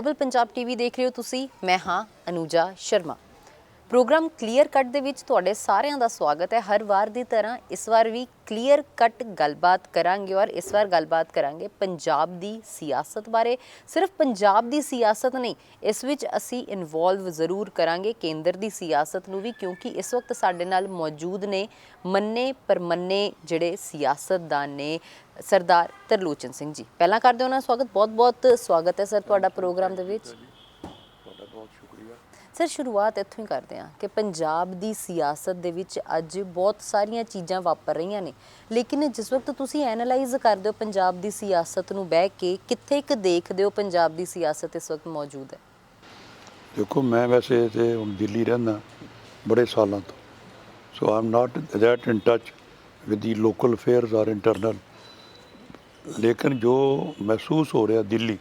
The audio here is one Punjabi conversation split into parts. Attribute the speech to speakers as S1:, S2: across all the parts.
S1: ਗਲੋਬਲ ਪੰਜਾਬ ਟੀਵੀ ਦੇਖ ਰਹੇ ਹੋ ਤੁਸੀਂ। ਮੈਂ ਹਾਂ ਅਨੂਜਾ ਸ਼ਰਮਾ। ਪ੍ਰੋਗਰਾਮ ਕਲੀਅਰ ਕੱਟ ਦੇ ਵਿੱਚ ਤੁਹਾਡੇ ਸਾਰਿਆਂ ਦਾ ਸਵਾਗਤ ਹੈ। ਹਰ ਵਾਰ ਦੀ ਤਰ੍ਹਾਂ ਇਸ ਵਾਰ ਵੀ ਕਲੀਅਰ ਕੱਟ ਗੱਲਬਾਤ ਕਰਾਂਗੇ ਔਰ ਇਸ ਵਾਰ ਗੱਲਬਾਤ ਕਰਾਂਗੇ ਪੰਜਾਬ ਦੀ ਸਿਆਸਤ ਬਾਰੇ। ਸਿਰਫ ਪੰਜਾਬ ਦੀ ਸਿਆਸਤ ਨਹੀਂ, ਇਸ ਵਿੱਚ ਅਸੀਂ ਇਨਵੋਲਵ ਜ਼ਰੂਰ ਕਰਾਂਗੇ ਕੇਂਦਰ ਦੀ ਸਿਆਸਤ ਨੂੰ ਵੀ, ਕਿਉਂਕਿ ਇਸ ਵਕਤ ਸਾਡੇ ਨਾਲ ਮੌਜੂਦ ਨੇ ਮੰਨੇ ਪਰਮੰਨੇ ਜਿਹੜੇ ਸਿਆਸਤਦਾਨ ਨੇ, ਸਰਦਾਰ ਤਰਲੋਚਨ ਸਿੰਘ ਜੀ। ਪਹਿਲਾਂ ਕਰਦੇ ਉਹਨਾਂ ਦਾ ਸਵਾਗਤ। ਬਹੁਤ-ਬਹੁਤ ਸਵਾਗਤ ਹੈ ਸਰ ਤੁਹਾਡਾ ਪ੍ਰੋਗਰਾਮ ਦੇ ਵਿੱਚ। ਸਰ ਸ਼ੁਰੂਆਤ ਇੱਥੋਂ ਹੀ ਕਰਦੇ ਹਾਂ ਕਿ ਪੰਜਾਬ ਦੀ ਸਿਆਸਤ ਦੇ ਵਿੱਚ ਅੱਜ ਬਹੁਤ ਸਾਰੀਆਂ ਚੀਜ਼ਾਂ ਵਾਪਰ ਰਹੀਆਂ ਨੇ। ਲੇਕਿਨ ਜਿਸ ਵਕਤ ਤੁਸੀਂ ਐਨਾਲਾਈਜ਼ ਕਰਦੇ ਹੋ ਪੰਜਾਬ ਦੀ ਸਿਆਸਤ ਨੂੰ ਬਹਿ ਕੇ, ਕਿੱਥੇ ਕੁ ਦੇਖਦੇ ਹੋ ਪੰਜਾਬ ਦੀ ਸਿਆਸਤ ਇਸ ਵਕਤ ਮੌਜੂਦ ਹੈ?
S2: ਦੇਖੋ, ਮੈਂ ਵੈਸੇ ਤੇ ਹੁਣ ਦਿੱਲੀ ਰਹਿੰਦਾ ਬੜੇ ਸਾਲਾਂ ਤੋਂ। So am not that in touch with the local affairs or internal ਲੇਕਿਨ ਜੋ ਮਹਿਸੂਸ ਹੋ ਰਿਹਾ ਦਿੱਲੀ,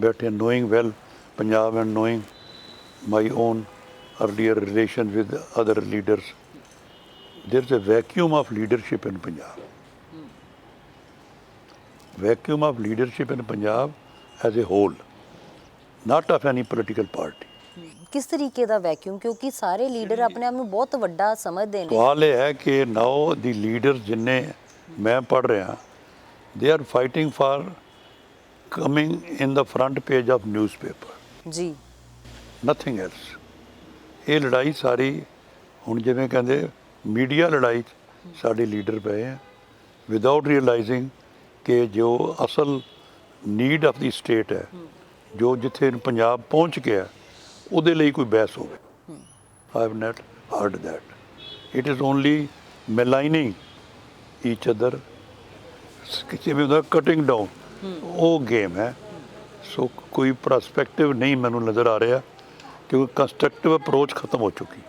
S2: ਬੈਠੇ knowing well Punjab and knowing my own earlier relation with other leaders there's a vacuum of leadership in punjab vacuum of leadership in punjab as a whole not of any political party
S1: ਕਿਸ ਤਰੀਕੇ ਦਾ ਵੈਕਿਊਮ ਕਿਉਂਕਿ ਸਾਰੇ ਲੀਡਰ ਆਪਣੇ ਆਪ ਨੂੰ ਬਹੁਤ ਵੱਡਾ ਸਮਝਦੇ ਨੇ
S2: ਸਵਾਲ ਇਹ ਹੈ ਕਿ ਨਾਓ ਦੀ ਲੀਡਰ ਜਿੰਨੇ ਮੈਂ ਪੜ ਰਿਹਾ they are fighting for coming in the front page of newspaper
S1: ਜੀ
S2: ਨਥਿੰਗ ਐਲਸ ਇਹ ਲੜਾਈ ਸਾਰੀ ਹੁਣ ਜਿਵੇਂ ਕਹਿੰਦੇ ਮੀਡੀਆ ਲੜਾਈ 'ਚ ਸਾਡੇ ਲੀਡਰ ਪਏ ਆ। ਵਿਦਆਊਟ ਰੀਅਲਾਈਜ਼ਿੰਗ ਕਿ ਜੋ ਅਸਲ ਨੀਡ ਆਫ ਦੀ ਸਟੇਟ ਹੈ, ਜੋ ਜਿੱਥੇ ਪੰਜਾਬ ਪਹੁੰਚ ਗਿਆ, ਉਹਦੇ ਲਈ ਕੋਈ ਬਹਿਸ ਹੋਵੇ। I have not heard that it is only maligning each other ਕਿਸੇ ਵੀ ਉਹਦਾ ਕਟਿੰਗ ਡਾਊਨ ਉਹ ਗੇਮ ਹੈ। ਸੋ ਕੋਈ ਪ੍ਰਸਪੈਕਟਿਵ ਨਹੀਂ ਮੈਨੂੰ ਨਜ਼ਰ ਆ ਰਿਹਾ। ਕਿਉਂਕਿ ਕੰਸਟਰਕਟਿਵ ਅਪਰੋਚ ਖਤਮ ਹੋ ਚੁੱਕੀ।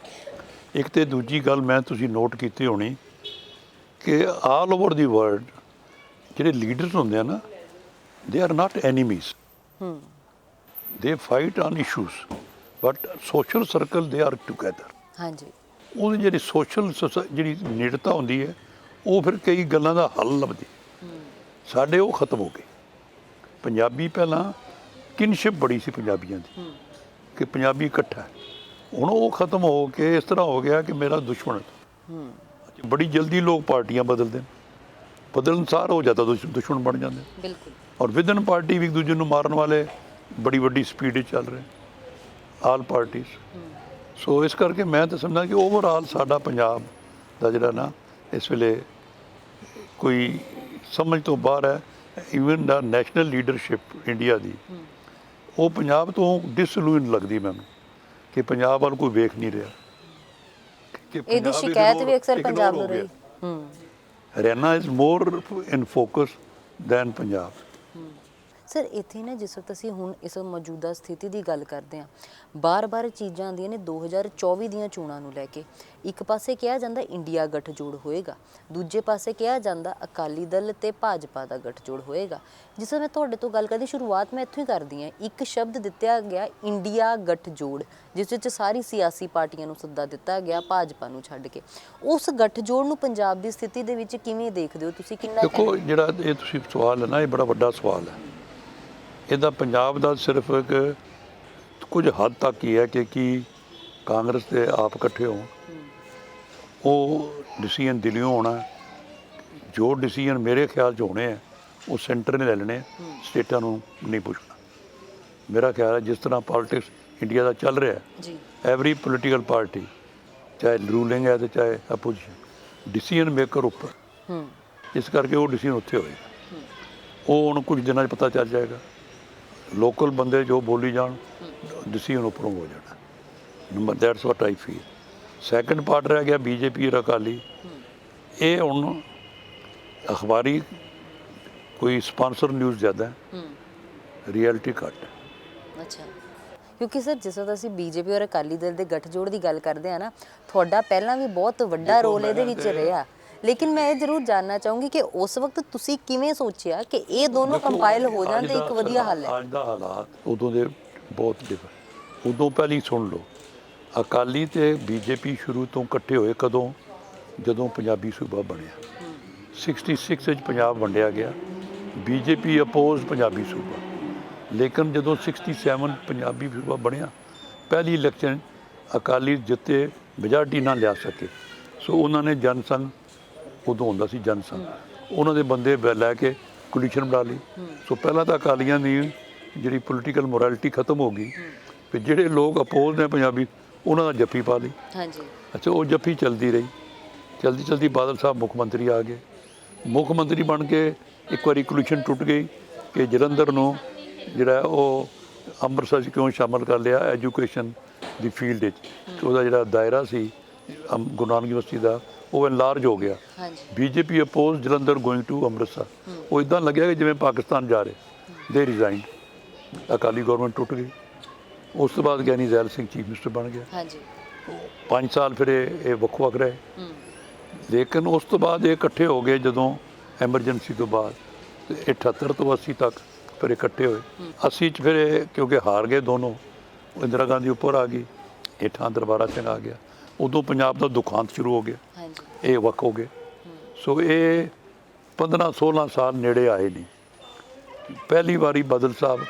S2: ਇੱਕ ਤੇ ਦੂਜੀ ਗੱਲ ਮੈਂ ਤੁਸੀਂ ਨੋਟ ਕੀਤੀ ਹੋਣੀ ਕਿ ਆਲ ਓਵਰ ਦੀ ਵਰਲਡ ਜਿਹੜੇ ਲੀਡਰਸ ਹੁੰਦੇ ਆ ਨਾ ਦੇ ਆਰ ਨਾਟ ਐਨੀਮੀਜ਼
S1: ਹੂੰ।
S2: They fight on issues but social circle they are together
S1: ਹਾਂਜੀ।
S2: ਉਹਦੀ ਜਿਹੜੀ ਸੋਸ਼ਲ ਜਿਹੜੀ ਨੇੜਤਾ ਹੁੰਦੀ ਹੈ ਉਹ ਫਿਰ ਕਈ ਗੱਲਾਂ ਦਾ ਹੱਲ ਲੱਭਦੀ। ਸਾਡੇ ਉਹ ਖਤਮ ਹੋ ਗਏ। ਪੰਜਾਬੀ ਪਹਿਲਾਂ ਕਿਨਸ਼ਿਪ ਬੜੀ ਸੀ ਪੰਜਾਬੀਆਂ ਦੀ। ਕਿ ਪੰਜਾਬੀ ਇਕੱਠਾ ਹੈ। ਹੁਣ ਉਹ ਖਤਮ ਹੋ ਕੇ ਇਸ ਤਰ੍ਹਾਂ ਹੋ ਗਿਆ ਕਿ ਮੇਰਾ ਦੁਸ਼ਮਣ ਹੈ। ਬੜੀ ਜਲਦੀ ਲੋਕ ਪਾਰਟੀਆਂ ਬਦਲਦੇ ਨੇ। ਬਦਲਣਸਾਰ ਹੋ ਜਾਂਦਾ ਦੁਸ਼- ਦੁਸ਼ਮਣ ਬਣ ਜਾਂਦੇ।
S1: ਬਿਲਕੁਲ।
S2: ਔਰ ਵਿਦਨ ਪਾਰਟੀ ਵੀ ਇੱਕ ਦੂਜੇ ਨੂੰ ਮਾਰਨ ਵਾਲੇ ਬੜੀ ਵੱਡੀ ਸਪੀਡ 'ਚ ਚੱਲ ਰਹੇ ਆਲ ਪਾਰਟੀਆਂ ਸੋ ਇਸ ਕਰਕੇ ਮੈਂ ਤਾਂ ਸਮਝਦਾ ਕਿ ਓਵਰਆਲ ਸਾਡਾ ਪੰਜਾਬ ਦਾ ਜਿਹੜਾ ਨਾ ਇਸ ਵੇਲੇ ਕੋਈ ਸਮਝ ਤੋਂ ਬਾਹਰ ਹੈ। Even the national leadership India ਦੀ ਉਹ ਪੰਜਾਬ ਤੋਂ ਡਿਸਲੂਨ ਲੱਗਦੀ ਮੈਨੂੰ ਕਿ ਪੰਜਾਬ ਵੱਲ ਕੋਈ ਵੇਖ ਨਹੀਂ ਰਿਹਾ। ਕਿ
S1: ਇਹਦੀ ਸ਼ਿਕਾਇਤ ਵੀ ਅਕਸਰ ਪੰਜਾਬ ਨੂੰ। ਰਹੀ।
S2: Haryana is more in focus than Punjab.
S1: Sir ਇੱਥੇ ਨਾ ਜਿਸ ਵਕਤ ਅਸੀਂ ਹੁਣ ਇਸ ਮੌਜੂਦਾ ਸਥਿਤੀ ਦੀ ਗੱਲ ਕਰਦੇ ਹਾਂ ਬਾਰ-ਬਾਰ ਚੀਜ਼ਾਂ ਆਉਂਦੀਆਂ ਨੇ 2024 ਦੀਆਂ ਚੋਣਾਂ ਨੂੰ ਲੈ ਕੇ। ਇੱਕ ਪਾਸੇ ਕਿਹਾ ਜਾਂਦਾ ਇੰਡੀਆ ਗੱਠਜੋੜ ਹੋਏਗਾ ਦੂਜੇ ਪਾਸੇ ਕਿਹਾ ਜਾਂਦਾ ਅਕਾਲੀ ਦਲ ਤੇ ਭਾਜਪਾ ਦਾ ਗੱਠਜੋੜ ਹੋਏਗਾ। ਜਿਸ ਮੈਂ ਤੁਹਾਡੇ ਤੋਂ ਗੱਲ ਕਰਦੀ ਸ਼ੁਰੂਆਤ ਮੈਂ ਇੱਥੋਂ ਹੀ ਕਰਦੀ ਹਾਂ। ਇੱਕ ਸ਼ਬਦ ਦਿੱਤਾ ਗਿਆ ਇੰਡੀਆ ਗੱਠਜੋੜ ਜਿਸ ਵਿੱਚ ਸਾਰੀ ਸਿਆਸੀ ਪਾਰਟੀਆਂ ਨੂੰ ਸੱਦਾ ਦਿੱਤਾ ਗਿਆ ਭਾਜਪਾ ਨੂੰ ਛੱਡ ਕੇ। ਉਸ ਗੱਠਜੋੜ ਨੂੰ ਪੰਜਾਬ ਦੀ ਸਥਿਤੀ ਦੇ ਵਿੱਚ ਕਿਵੇਂ ਦੇਖਦੇ ਹੋ ਤੁਸੀਂ? ਕਿੰਨਾ
S2: ਦੇਖੋ ਜਿਹੜਾ ਇਹ ਤੁਸੀਂ ਸਵਾਲ ਹੈ ਨਾ ਇਹ ਬੜਾ ਵੱਡਾ ਸਵਾਲ ਹੈ। ਇਹਦਾ ਪੰਜਾਬ ਦਾ ਸਿਰਫ ਇੱਕ ਕੁਝ ਹੱਦ ਤੱਕ ਹੀ ਹੈ ਕਿ ਕੀ ਕਾਂਗਰਸ ਤੇ ਆਪ ਇਕੱਠੇ ਹੋਣ। ਉਹ ਡਿਸੀਜਨ ਦਿੱਲੀੋਂ ਹੋਣਾ ਜੋ ਡਿਸੀਜਨ ਮੇਰੇ ਖਿਆਲ 'ਚ ਹੋਣੇ ਆ ਉਹ ਸੈਂਟਰ ਨੇ ਲੈ ਲੈਣੇ ਸਟੇਟਾਂ ਨੂੰ ਨਹੀਂ ਪੁੱਛਣਾ। ਮੇਰਾ ਖਿਆਲ ਹੈ ਜਿਸ ਤਰ੍ਹਾਂ ਪੋਲਿਟਿਕਸ ਇੰਡੀਆ ਦਾ ਚੱਲ ਰਿਹਾ ਹੈ
S1: ਜੀ।
S2: ਐਵਰੀ ਪੋਲੀਟੀਕਲ ਪਾਰਟੀ ਚਾਹੇ ਰੂਲਿੰਗ ਹੈ ਤੇ ਚਾਹੇ ਆਪੋਜੀਸ਼ਨ ਡਿਸੀਜਨ ਮੇਕਰ ਉੱਪਰ।
S1: ਹੂੰ।
S2: ਇਸ ਕਰਕੇ ਉਹ ਡਿਸੀਜਨ ਉੱਥੇ ਹੋਏਗਾ। ਉਹ ਹੁਣ ਕੁਝ ਦਿਨਾਂ 'ਚ ਪਤਾ ਚੱਲ ਜਾਏਗਾ। ਲੋਕਲ ਬੰਦੇ ਜੋ ਬੋਲੀ ਜਾਣ ਡਿਸੀਜਨ ਉੱਪਰੋਂ ਹੋ ਜਾਣਾ। Number that's what I feel second part ਰਹਿ ਗਿਆ ਬੀਜੇਪੀ ਔਰ ਅਕਾਲੀ। ਇਹ ਹੁਣ ਅਖਬਾਰੀ ਕੋਈ ਸਪਾਂਸਰ ਨਿਊਜ਼ ਜ਼ਿਆਦਾ ਹੈ। ਰਿਐਲਿਟੀ ਘੱਟ
S1: ਅੱਛਾ। ਕਿਉਂਕਿ ਸਰ ਜਿਸ ਵਕਤ ਅਸੀਂ ਬੀਜੇਪੀ ਔਰ ਅਕਾਲੀ ਦਲ ਦੇ ਗੱਠਜੋੜ ਦੀ ਗੱਲ ਕਰਦੇ ਆ ਨਾ ਤੁਹਾਡਾ ਪਹਿਲਾਂ ਵੀ ਬਹੁਤ ਵੱਡਾ ਰੋਲ ਇਹਦੇ ਵਿੱਚ ਰਿਹਾ। ਲੇਕਿਨ ਮੈਂ ਇਹ ਜ਼ਰੂਰ ਜਾਨਣਾ ਚਾਹੂੰਗੀ ਕਿ ਉਸ ਵਕਤ ਤੁਸੀਂ ਕਿਵੇਂ ਸੋਚਿਆ ਕਿ ਇਹ ਦੋਨੋਂ ਕੰਪਾਈਲ ਹੋ ਜਾਣ ਤੇ ਇੱਕ ਵਧੀਆ ਹੱਲ ਹੈ?
S2: ਅੱਜ ਦਾ ਹਾਲਾਤ ਉਦੋਂ ਦੇ ਬਹੁਤ ਡਿਫਰ ਉਦੋਂ ਪਹਿਲੀ ਸੁਣ ਲਓ ਅਕਾਲੀ ਤੇ ਬੀਜੇਪੀ ਸ਼ੁਰੂ ਤੋਂ ਇਕੱਠੇ ਹੋਏ ਕਦੋਂ? ਜਦੋਂ ਪੰਜਾਬੀ ਸੂਬਾ ਬਣਿਆ। 66 ਵਿੱਚ ਪੰਜਾਬ ਵੰਡਿਆ ਗਿਆ। ਬੀਜੇਪੀ ਅਪੋਜ਼ ਪੰਜਾਬੀ ਸੂਬਾ। ਲੇਕਿਨ ਜਦੋਂ 67 ਪੰਜਾਬੀ ਸੂਬਾ ਬਣਿਆ ਪਹਿਲੀ ਇਲੈਕਸ਼ਨ ਅਕਾਲੀ ਜਿੱਤੇ ਮੈਜੋਰਟੀ ਨਾਲ ਲਿਆ ਸਕੇ। ਸੋ ਉਹਨਾਂ ਨੇ ਜਨਸੰਘ ਉਦੋਂ ਹੁੰਦਾ ਸੀ ਜਨਸੰਘ ਉਹਨਾਂ ਦੇ ਬੰਦੇ ਲੈ ਕੇ ਕੋਲੀਸ਼ਨ ਬਣਾ ਲਈ। ਸੋ ਪਹਿਲਾਂ ਤਾਂ ਅਕਾਲੀਆਂ ਦੀ ਜਿਹੜੀ ਪੋਲੀਟੀਕਲ ਮੋਰੈਲਿਟੀ ਖਤਮ ਹੋ ਗਈ। ਫਿਰ ਜਿਹੜੇ ਲੋਕ ਅਪੋਜ਼ ਨੇ ਪੰਜਾਬੀ ਉਹਨਾਂ ਦਾ ਜੱਫੀ ਪਾ ਲਈ।
S1: ਹਾਂਜੀ।
S2: ਅੱਛਾ ਉਹ ਜੱਫੀ ਚੱਲਦੀ ਰਹੀ। ਚਲਦੀ ਚਲਦੀ ਬਾਦਲ ਸਾਹਿਬ ਮੁੱਖ ਮੰਤਰੀ ਆ ਗਏ। ਮੁੱਖ ਮੰਤਰੀ ਬਣ ਕੇ ਇੱਕ ਵਾਰੀ ਕੋਲੀਸ਼ਨ ਟੁੱਟ ਗਈ ਕਿ ਜਲੰਧਰ ਨੂੰ ਜਿਹੜਾ ਉਹ ਅੰਮ੍ਰਿਤਸਰ 'ਚ ਕਿਉਂ ਸ਼ਾਮਲ ਕਰ ਲਿਆ ਐਜੂਕੇਸ਼ਨ ਦੀ ਫੀਲਡ ਵਿੱਚ। ਤੇ ਉਹਦਾ ਜਿਹੜਾ ਦਾਇਰਾ ਸੀ ਗੁਰੂ ਨਾਨਕ ਯੂਨੀਵਰਸਿਟੀ ਦਾ ਉਹ ਇਨਲਾਰਜ ਹੋ ਗਿਆ।
S1: ਹਾਂਜੀ।
S2: BJP oppose Jalandhar going to Amritsar. ਉਹ ਇਦਾਂ ਲੱਗਿਆ ਕਿ ਜਿਵੇਂ ਪਾਕਿਸਤਾਨ ਜਾ ਰਹੇ। ਦੇ ਰਿਜ਼ਾਈਨ ਅਕਾਲੀ ਗਵਰਨਮੈਂਟ ਟੁੱਟ ਗਈ। ਉਸ ਤੋਂ ਬਾਅਦ ਗਿਆਨੀ ਜ਼ੈਲ ਸਿੰਘ ਚੀਫ ਮਿਨਿਸਟਰ ਬਣ ਗਿਆ।
S1: ਹਾਂਜੀ।
S2: 5 ਸਾਲ ਫਿਰ ਇਹ ਇਹ ਵੱਖ ਵੱਖ ਰਹੇ। ਲੇਕਿਨ ਉਸ ਤੋਂ ਬਾਅਦ ਇਹ ਇਕੱਠੇ ਹੋ ਗਏ ਜਦੋਂ ਐਮਰਜੈਂਸੀ ਤੋਂ ਬਾਅਦ। ਤੇ ਇਹ 78 ਤੋਂ 80 ਤੱਕ ਫਿਰ ਇਕੱਠੇ ਹੋਏ। 80 ਚ ਫਿਰ ਇਹ ਕਿਉਂਕਿ ਹਾਰ ਗਏ ਦੋਨੋਂ। ਇੰਦਰਾ ਗਾਂਧੀ ਉੱਪਰ ਆ ਗਈ। ਹੇਠਾਂ ਦਰਬਾਰਾ ਸਿੰਘ ਆ ਗਿਆ। ਉਦੋਂ ਪੰਜਾਬ ਦਾ ਦੁਖਾਂਤ ਸ਼ੁਰੂ ਹੋ ਗਿਆ।
S1: ਹਾਂਜੀ।
S2: ਇਹ ਵੱਖ ਹੋ ਗਏ। ਸੋ ਇਹ 15 16 ਸਾਲ ਨੇੜੇ ਆਏ ਨਹੀਂ। ਪਹਿਲੀ ਵਾਰੀ ਬਦਲ ਸਾਹਿਬ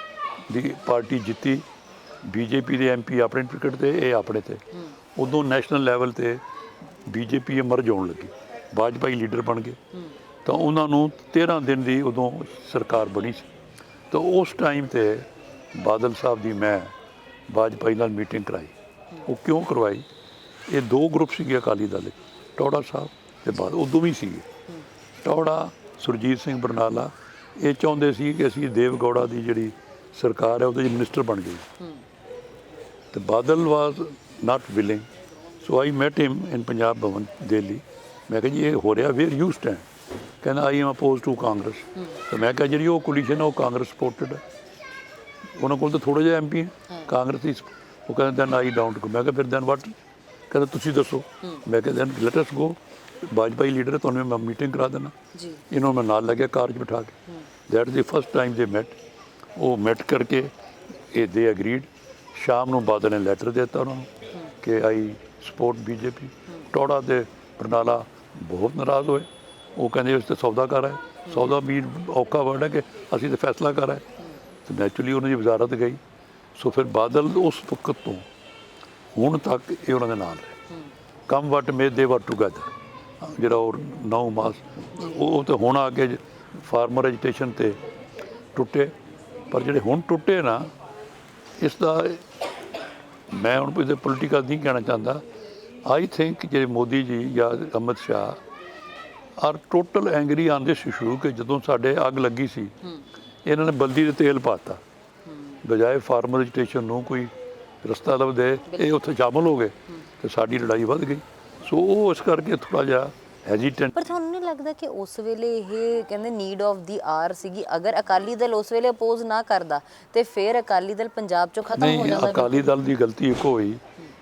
S2: ਦੀ ਪਾਰਟੀ ਜਿੱਤੀ। ਬੀਜੇਪੀ ਦੇ ਐਮਪੀ ਆਪਣੇ ਟਿਕਟ ਤੇ ਇਹ ਆਪਣੇ ਤੇ। ਉਦੋਂ ਨੈਸ਼ਨਲ ਲੈਵਲ ਤੇ ਬੀਜੇਪੀ ਮਰਜ ਹੋਣ ਲੱਗੀ। ਵਾਜਪਾਈ ਲੀਡਰ ਬਣ ਗਏ। ਤਾਂ ਉਹਨਾਂ ਨੂੰ 13 ਦਿਨ ਦੀ ਉਦੋਂ ਸਰਕਾਰ ਬਣੀ ਸੀ। ਤਾਂ ਉਸ ਟਾਈਮ ਤੇ ਬਾਦਲ ਸਾਹਿਬ ਦੀ ਮੈਂ ਵਾਜਪਾਈ ਨਾਲ ਮੀਟਿੰਗ ਕਰਾਈ। ਉਹ ਕਿਉਂ ਕਰਵਾਈ? ਇਹ ਦੋ ਗਰੁੱਪ ਸੀਗੇ ਅਕਾਲੀ ਦਲ ਦੇ, ਟੌੜਾ ਸਾਹਿਬ ਤੇ ਬਾਦ ਉਦੋਂ ਵੀ ਸੀਗੇ। ਟੌੜਾ, ਸੁਰਜੀਤ ਸਿੰਘ ਬਰਨਾਲਾ, ਇਹ ਚਾਹੁੰਦੇ ਸੀ ਕਿ ਅਸੀਂ ਦੇਵਗੌੜਾ ਦੀ ਜਿਹੜੀ ਸਰਕਾਰ ਹੈ, ਉਹਦੇ ਵਿੱਚ ਮਿਨਿਸਟਰ ਬਣ ਗਏ ਤੇ Badal was not willing so I met him in Punjab Bhavan Delhi. ਮੈਂ ਕਿਹਾ ਜੀ, ਇਹ ਹੋ ਰਿਹਾ ਵੇਅਰ ਯੂ ਸਟੈਂਡ ਕਹਿੰਦਾ I am oppose to Congress. ਤੇ ਮੈਂ ਕਿਹਾ, ਜਿਹੜੀ ਉਹ ਕੋਲੀਸ਼ਨ ਉਹ ਕਾਂਗਰਸ ਸਪੋਰਟਡ ਹੈ। ਉਹਨਾਂ ਕੋਲ ਤਾਂ ਥੋੜੇ ਜਿਹਾ ਐਮਪੀ ਹੈ, ਕਾਂਗਰਸ ਦੀ, ਉਹ ਕਹਿੰਦਾ ਦੈਨ ਆਈ ਡਾਊਟ ਮੈਂ ਕਿਹਾ, ਫਿਰ ਦੈਨ ਵਾਟ ਕਹਿੰਦਾ ਤੁਸੀਂ ਦੱਸੋ। ਮੈਂ ਕਿਹਾ then let us go Vajpayee leader ਤੁਹਾਨੂੰ ਮੈਂ ਮੀਟਿੰਗ ਕਰਾ ਦੇਣਾ
S1: ਜੀ।
S2: ਇਹਨਾਂ ਨੂੰ ਮੈਂ ਨਾਲ ਲੱਗਿਆ ਕਾਰ 'ਚ ਬਿਠਾ ਕੇ। That is the first time they met ਉਹ ਮੈਟ ਕਰਕੇ ਇਹ ਦੇ ਅਗਰੀਡ ਸ਼ਾਮ ਨੂੰ ਬਾਦਲ ਨੇ ਲੈਟਰ ਦਿੱਤਾ ਉਹਨਾਂ ਨੂੰ ਕਿ ਆਈ ਸਪੋਰਟ ਬੀਜੇਪੀ ਟੋੜਾ ਦੇ ਬਰਨਾਲਾ ਬਹੁਤ ਨਾਰਾਜ਼ ਹੋਏ। ਉਹ ਕਹਿੰਦੇ ਇਸ ਤੇ ਸੌਦਾ ਕਰ ਹੈ। ਸੌਦਾ ਵੀ ਔਖਾ ਵਰਡ ਹੈ ਕਿ ਅਸੀਂ ਤੇ ਫੈਸਲਾ ਕਰ ਹੈ। ਤੇ ਨੈਚੁਰਲੀ ਉਹਨਾਂ ਦੀ ਵਜ਼ਾਰਤ ਗਈ। ਸੋ ਫਿਰ ਬਾਦਲ ਉਸ ਵਕਤ ਤੋਂ ਹੁਣ ਤੱਕ ਇਹ ਉਹਨਾਂ ਦੇ ਨਾਲ ਹੈ ਕਮ ਵਟ ਮੇ ਦੇ ਵਰ ਟੂਗੇਦਰ ਜਿਹੜਾ ਉਹ ਨੌ ਮਾਸ ਉਹ ਤੇ ਹੁਣ ਆ ਕੇ ਫਾਰਮਰ ਐਜੀਟੇਸ਼ਨ ਤੇ ਟੁੱਟੇ। ਪਰ ਜਿਹੜੇ ਹੁਣ ਟੁੱਟੇ ਨਾ ਇਸ ਦਾ ਮੈਂ ਹੁਣ ਕੋਈ ਪੋਲੀਟੀਕਲ ਨਹੀਂ ਕਹਿਣਾ ਚਾਹੁੰਦਾ। ਆਈ ਥਿੰਕ ਜਿਹੜੇ ਮੋਦੀ ਜੀ ਜਾਂ Amit Shah are total angry on this issue ਕਿ ਜਦੋਂ ਸਾਡੇ ਅੱਗ ਲੱਗੀ ਸੀ ਇਹਨਾਂ ਨੇ ਬਲਦੀ ਦੇ ਤੇਲ ਪਾਤਾ। ਬਜਾਏ ਫਾਰਮਰ ਐਜੀਟੇਸ਼ਨ ਨੂੰ ਕੋਈ ਰਸਤਾ ਲੱਭਦੇ ਇਹ ਉੱਥੇ ਸ਼ਾਮਲ ਹੋ ਗਏ ਤੇ ਸਾਡੀ ਲੜਾਈ ਵੱਧ ਗਈ। ਸੋ ਉਹ ਇਸ ਕਰਕੇ ਥੋੜਾ ਜਿਹਾ ਹੈਜ਼ੀਟੈਂਟ
S1: ਪਰ ਤੁਹਾਨੂੰ ਨਹੀਂ ਲੱਗਦਾ ਕਿ ਉਸ ਵੇਲੇ ਇਹ ਕਹਿੰਦੇ ਨੀਡ ਆਫ ਦੀ ਆਰ ਸੀਗੀ? ਅਗਰ ਅਕਾਲੀ ਦਲ ਉਸ ਵੇਲੇ ਅਪੋਜ਼ ਨਾ ਕਰਦਾ ਤੇ ਫਿਰ ਅਕਾਲੀ ਦਲ ਪੰਜਾਬ ਚੋਂ ਖਤਮ ਹੋ ਜਾਂਦਾ
S2: ਅਕਾਲੀ ਦਲ ਦੀ ਗਲਤੀ ਇੱਕੋ ਹੋਈ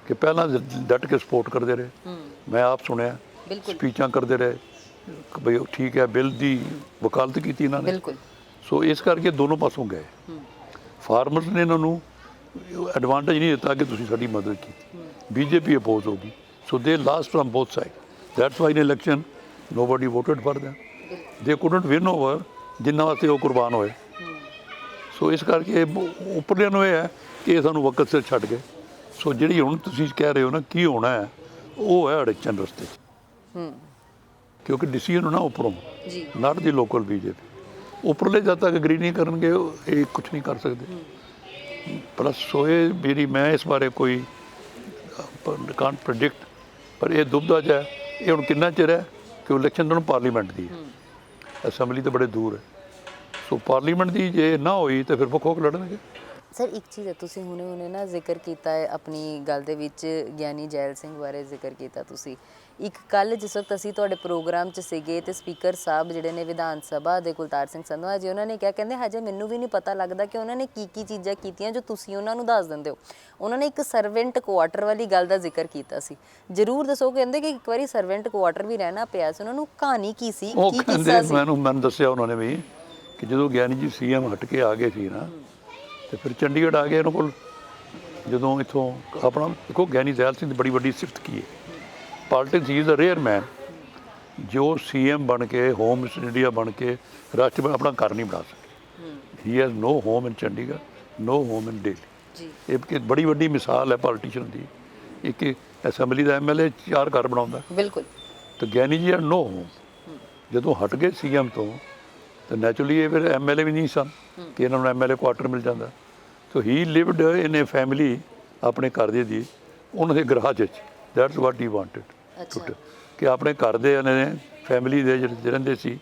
S2: ਕਿ ਪਹਿਲਾਂ ਡਟ ਕੇ ਸਪੋਰਟ ਕਰਦੇ ਰਹੇ। ਮੈਂ ਆਪ ਸੁਣਿਆ ਸਪੀਚਾਂ ਕਰਦੇ ਰਹੇ ਬਈ ਠੀਕ ਹੈ ਬਿੱਲ ਦੀ ਵਕਾਲਤ ਕੀਤੀ ਇਹਨਾਂ ਨੇ।
S1: ਬਿਲਕੁਲ।
S2: ਸੋ ਇਸ ਕਰਕੇ ਦੋਨੋਂ ਪਾਸੋਂ ਗਏ। ਫਾਰਮਰਸ ਨੇ ਇਹਨਾਂ ਨੂੰ ਐਡਵਾਂਟੇਜ ਨਹੀਂ ਦਿੱਤਾ ਕਿ ਤੁਸੀਂ ਸਾਡੀ ਮਦਦ ਕੀਤੀ। ਬੀਜੇਪੀ ਅਪੋਜ਼ ਹੋ ਗਈ। So they lost firm both side that's why in election nobody voted for them. They couldn't win over ਜਿਨ੍ਹਾਂ ਵਾਸਤੇ ਉਹ ਕੁਰਬਾਨ ਹੋਏ। ਸੋ ਇਸ ਕਰਕੇ ਉੱਪਰਲਿਆਂ ਨੂੰ ਇਹ ਹੈ ਕਿ ਇਹ ਸਾਨੂੰ ਵਕਤ ਸਿਰ ਛੱਡ ਗਏ। ਸੋ ਜਿਹੜੀ ਹੁਣ ਤੁਸੀਂ ਕਹਿ ਰਹੇ ਹੋ ਨਾ ਕੀ ਹੋਣਾ ਹੈ ਉਹ ਹੈ ਅੜਚਨ ਰਸਤੇ
S1: ਹੂੰ।
S2: ਕਿਉਂਕਿ ਡਿਸੀਜਨ ਹੋਣਾ ਉੱਪਰੋਂ।
S1: ਜੀ।
S2: ਨਾਟ ਦੀ ਲੋਕਲ ਬੀਜੇਪੀ ਉੱਪਰਲੇ ਜਦ ਤੱਕ ਅਗਰੀ ਨਹੀਂ ਕਰਨਗੇ ਇਹ ਕੁਝ ਨਹੀਂ ਕਰ ਸਕਦੇ। ਪਲੱਸ ਸੋਏ ਮੇਰੀ ਮੈਂ ਇਸ ਬਾਰੇ ਕੋਈ ਕਾਂਟ ਪ੍ਰੈਡਿਕਟ ਪਰ ਇਹ ਦੁਬਦਾ ਜਾ ਇਹ ਹੁਣ ਕਿੰਨਾ ਚਿਰ ਹੈ ਕਿ ਇਲੈਕਸ਼ਨ ਤਾਂ ਪਾਰਲੀਮੈਂਟ ਦੀ ਹੈ। ਅਸੈਂਬਲੀ ਤਾਂ ਬੜੇ ਦੂਰ ਹੈ। ਸੋ ਪਾਰਲੀਮੈਂਟ ਦੀ ਜੇ ਨਾ ਹੋਈ ਤਾਂ ਫਿਰ ਵੱਖ ਲੜਨਗੇ।
S1: ਸਰ ਇੱਕ ਚੀਜ਼ ਹੈ ਤੁਸੀਂ ਹੁਣੇ ਹੁਣੇ ਨਾ ਜ਼ਿਕਰ ਕੀਤਾ ਹੈ ਆਪਣੀ ਗੱਲ ਦੇ ਵਿੱਚ ਗਿਆਨੀ ਜੈਲ ਸਿੰਘ ਬਾਰੇ ਜ਼ਿਕਰ ਕੀਤਾ ਤੁਸੀਂ। ਇੱਕ ਕੱਲ ਜਿਸ ਵਕਤ ਅਸੀਂ ਤੁਹਾਡੇ ਪ੍ਰੋਗਰਾਮ 'ਚ ਸੀਗੇ ਤੇ ਸਪੀਕਰ ਸਾਹਿਬ ਜਿਹੜੇ ਨੇ ਵਿਧਾਨ ਸਭਾ ਦੇ ਕੁਲਤਾਰ ਸਿੰਘ ਸੰਧਵਾ ਜੀ ਉਹਨਾਂ ਨੇ ਕਿਹਾ ਕਹਿੰਦੇ ਹਜੇ ਮੈਨੂੰ ਵੀ ਨਹੀਂ ਪਤਾ ਲੱਗਦਾ ਕਿ ਉਹਨਾਂ ਨੇ ਕੀ ਕੀ ਚੀਜ਼ਾਂ ਕੀਤੀਆਂ ਜੋ ਤੁਸੀਂ ਉਹਨਾਂ ਨੂੰ ਦੱਸ ਦਿੰਦੇ ਹੋ। ਉਹਨਾਂ ਨੇ ਇੱਕ ਸਰਵੈਂਟ ਕੁਆਟਰ ਵਾਲੀ ਗੱਲ ਦਾ ਜ਼ਿਕਰ ਕੀਤਾ ਸੀ। ਜਰੂਰ ਦੱਸੋ ਕਹਿੰਦੇ ਕਿ ਇੱਕ ਵਾਰੀ ਸਰਵੈਂਟ ਕੁਆਟਰ ਵੀ ਰਹਿਣਾ ਪਿਆ ਸੀ ਉਹਨਾਂ ਨੂੰ ਕਹਾਣੀ ਕੀ ਸੀ ਕੀ ਕਿੱਸਾ ਸੀ?
S2: ਮੈਨੂੰ ਮੈਨੂੰ ਦੱਸਿਆ ਉਹਨਾਂ ਨੇ ਵੀ ਕਿ ਜਦੋਂ ਗਿਆਨੀ ਜੀ ਸੀਐਮ ਹਟ ਕੇ ਆ ਗਏ ਸੀ ਨਾ ਤੇ ਫਿਰ ਚੰਡੀਗੜ੍ਹ ਆ ਗਏ ਇਹਨਾਂ ਕੋਲ। ਜਦੋਂ ਇਥੋਂ ਆਪਣਾ ਦੇਖੋ ਗਿਆਨੀ ਜ਼ੈਲ ਸਿੰਘ ਦੀ ਬੜੀ ਵੱਡੀ ਸਿਫਤ ਕੀ ਹੈ? ਪੋਲਿਟਿਕਸ ਹੀ ਇਜ਼ ਅ ਰੇਅਰ ਮੈਨ ਜੋ ਸੀਐਮ ਬਣ ਕੇ ਹੋਮ ਮਿਨਿਸਟਰ ਇੰਡੀਆ ਬਣ ਕੇ ਰਾਸ਼ਟਰਪਤੀ ਆਪਣਾ ਘਰ ਨਹੀਂ ਬਣਾ ਸਕੇ he has no home in Chandigarh no home in Delhi
S1: ਜੀ
S2: ਇਹ ਕਿ ਬੜੀ ਵੱਡੀ ਮਿਸਾਲ ਹੈ ਪੋਲੀਟੀਸ਼ੀਅਨ ਦੀ ਇੱਕ ਅਸੈਂਬਲੀ ਦਾ ਐਮਐਲਏ ਚਾਰ ਘਰ ਬਣਾਉਂਦਾ
S1: ਬਿਲਕੁਲ
S2: ਤੇ ਗਿਆਨੀ ਜੀ ਆਰ ਨੋ ਹੋਮ ਜਦੋਂ ਹਟ ਗਏ ਸੀਐਮ ਤੋਂ ਤਾਂ ਨੈਚੁਰਲੀ ਇਹ ਫਿਰ ਐਮਐਲਏ ਵੀ ਨਹੀਂ ਸਨ ਕਿ ਇਹਨਾਂ ਨੂੰ ਐਮਐਲਏ ਕੁਆਟਰ ਮਿਲ ਜਾਂਦਾ ਸੋ ਹੀ ਲਿਵਡ ਇਨ ਅ ਫੈਮਿਲੀ ਆਪਣੇ ਘਰ ਦੇ ਦੀ ਉਹਨਾਂ ਦੇ ਗਰਾਜ ਵਿੱਚ ਦੈਟਸ ਵਾਟ ਹੀ ਵਾਂਟਡ
S1: ਅੱਛਾ।
S2: ਕਿ ਆਪਣੇ ਘਰ ਦੇ ਨੇ ਫੈਮਿਲੀ ਦੇ ਜਿਹੜੇ ਰਹਿੰਦੇ ਸੀ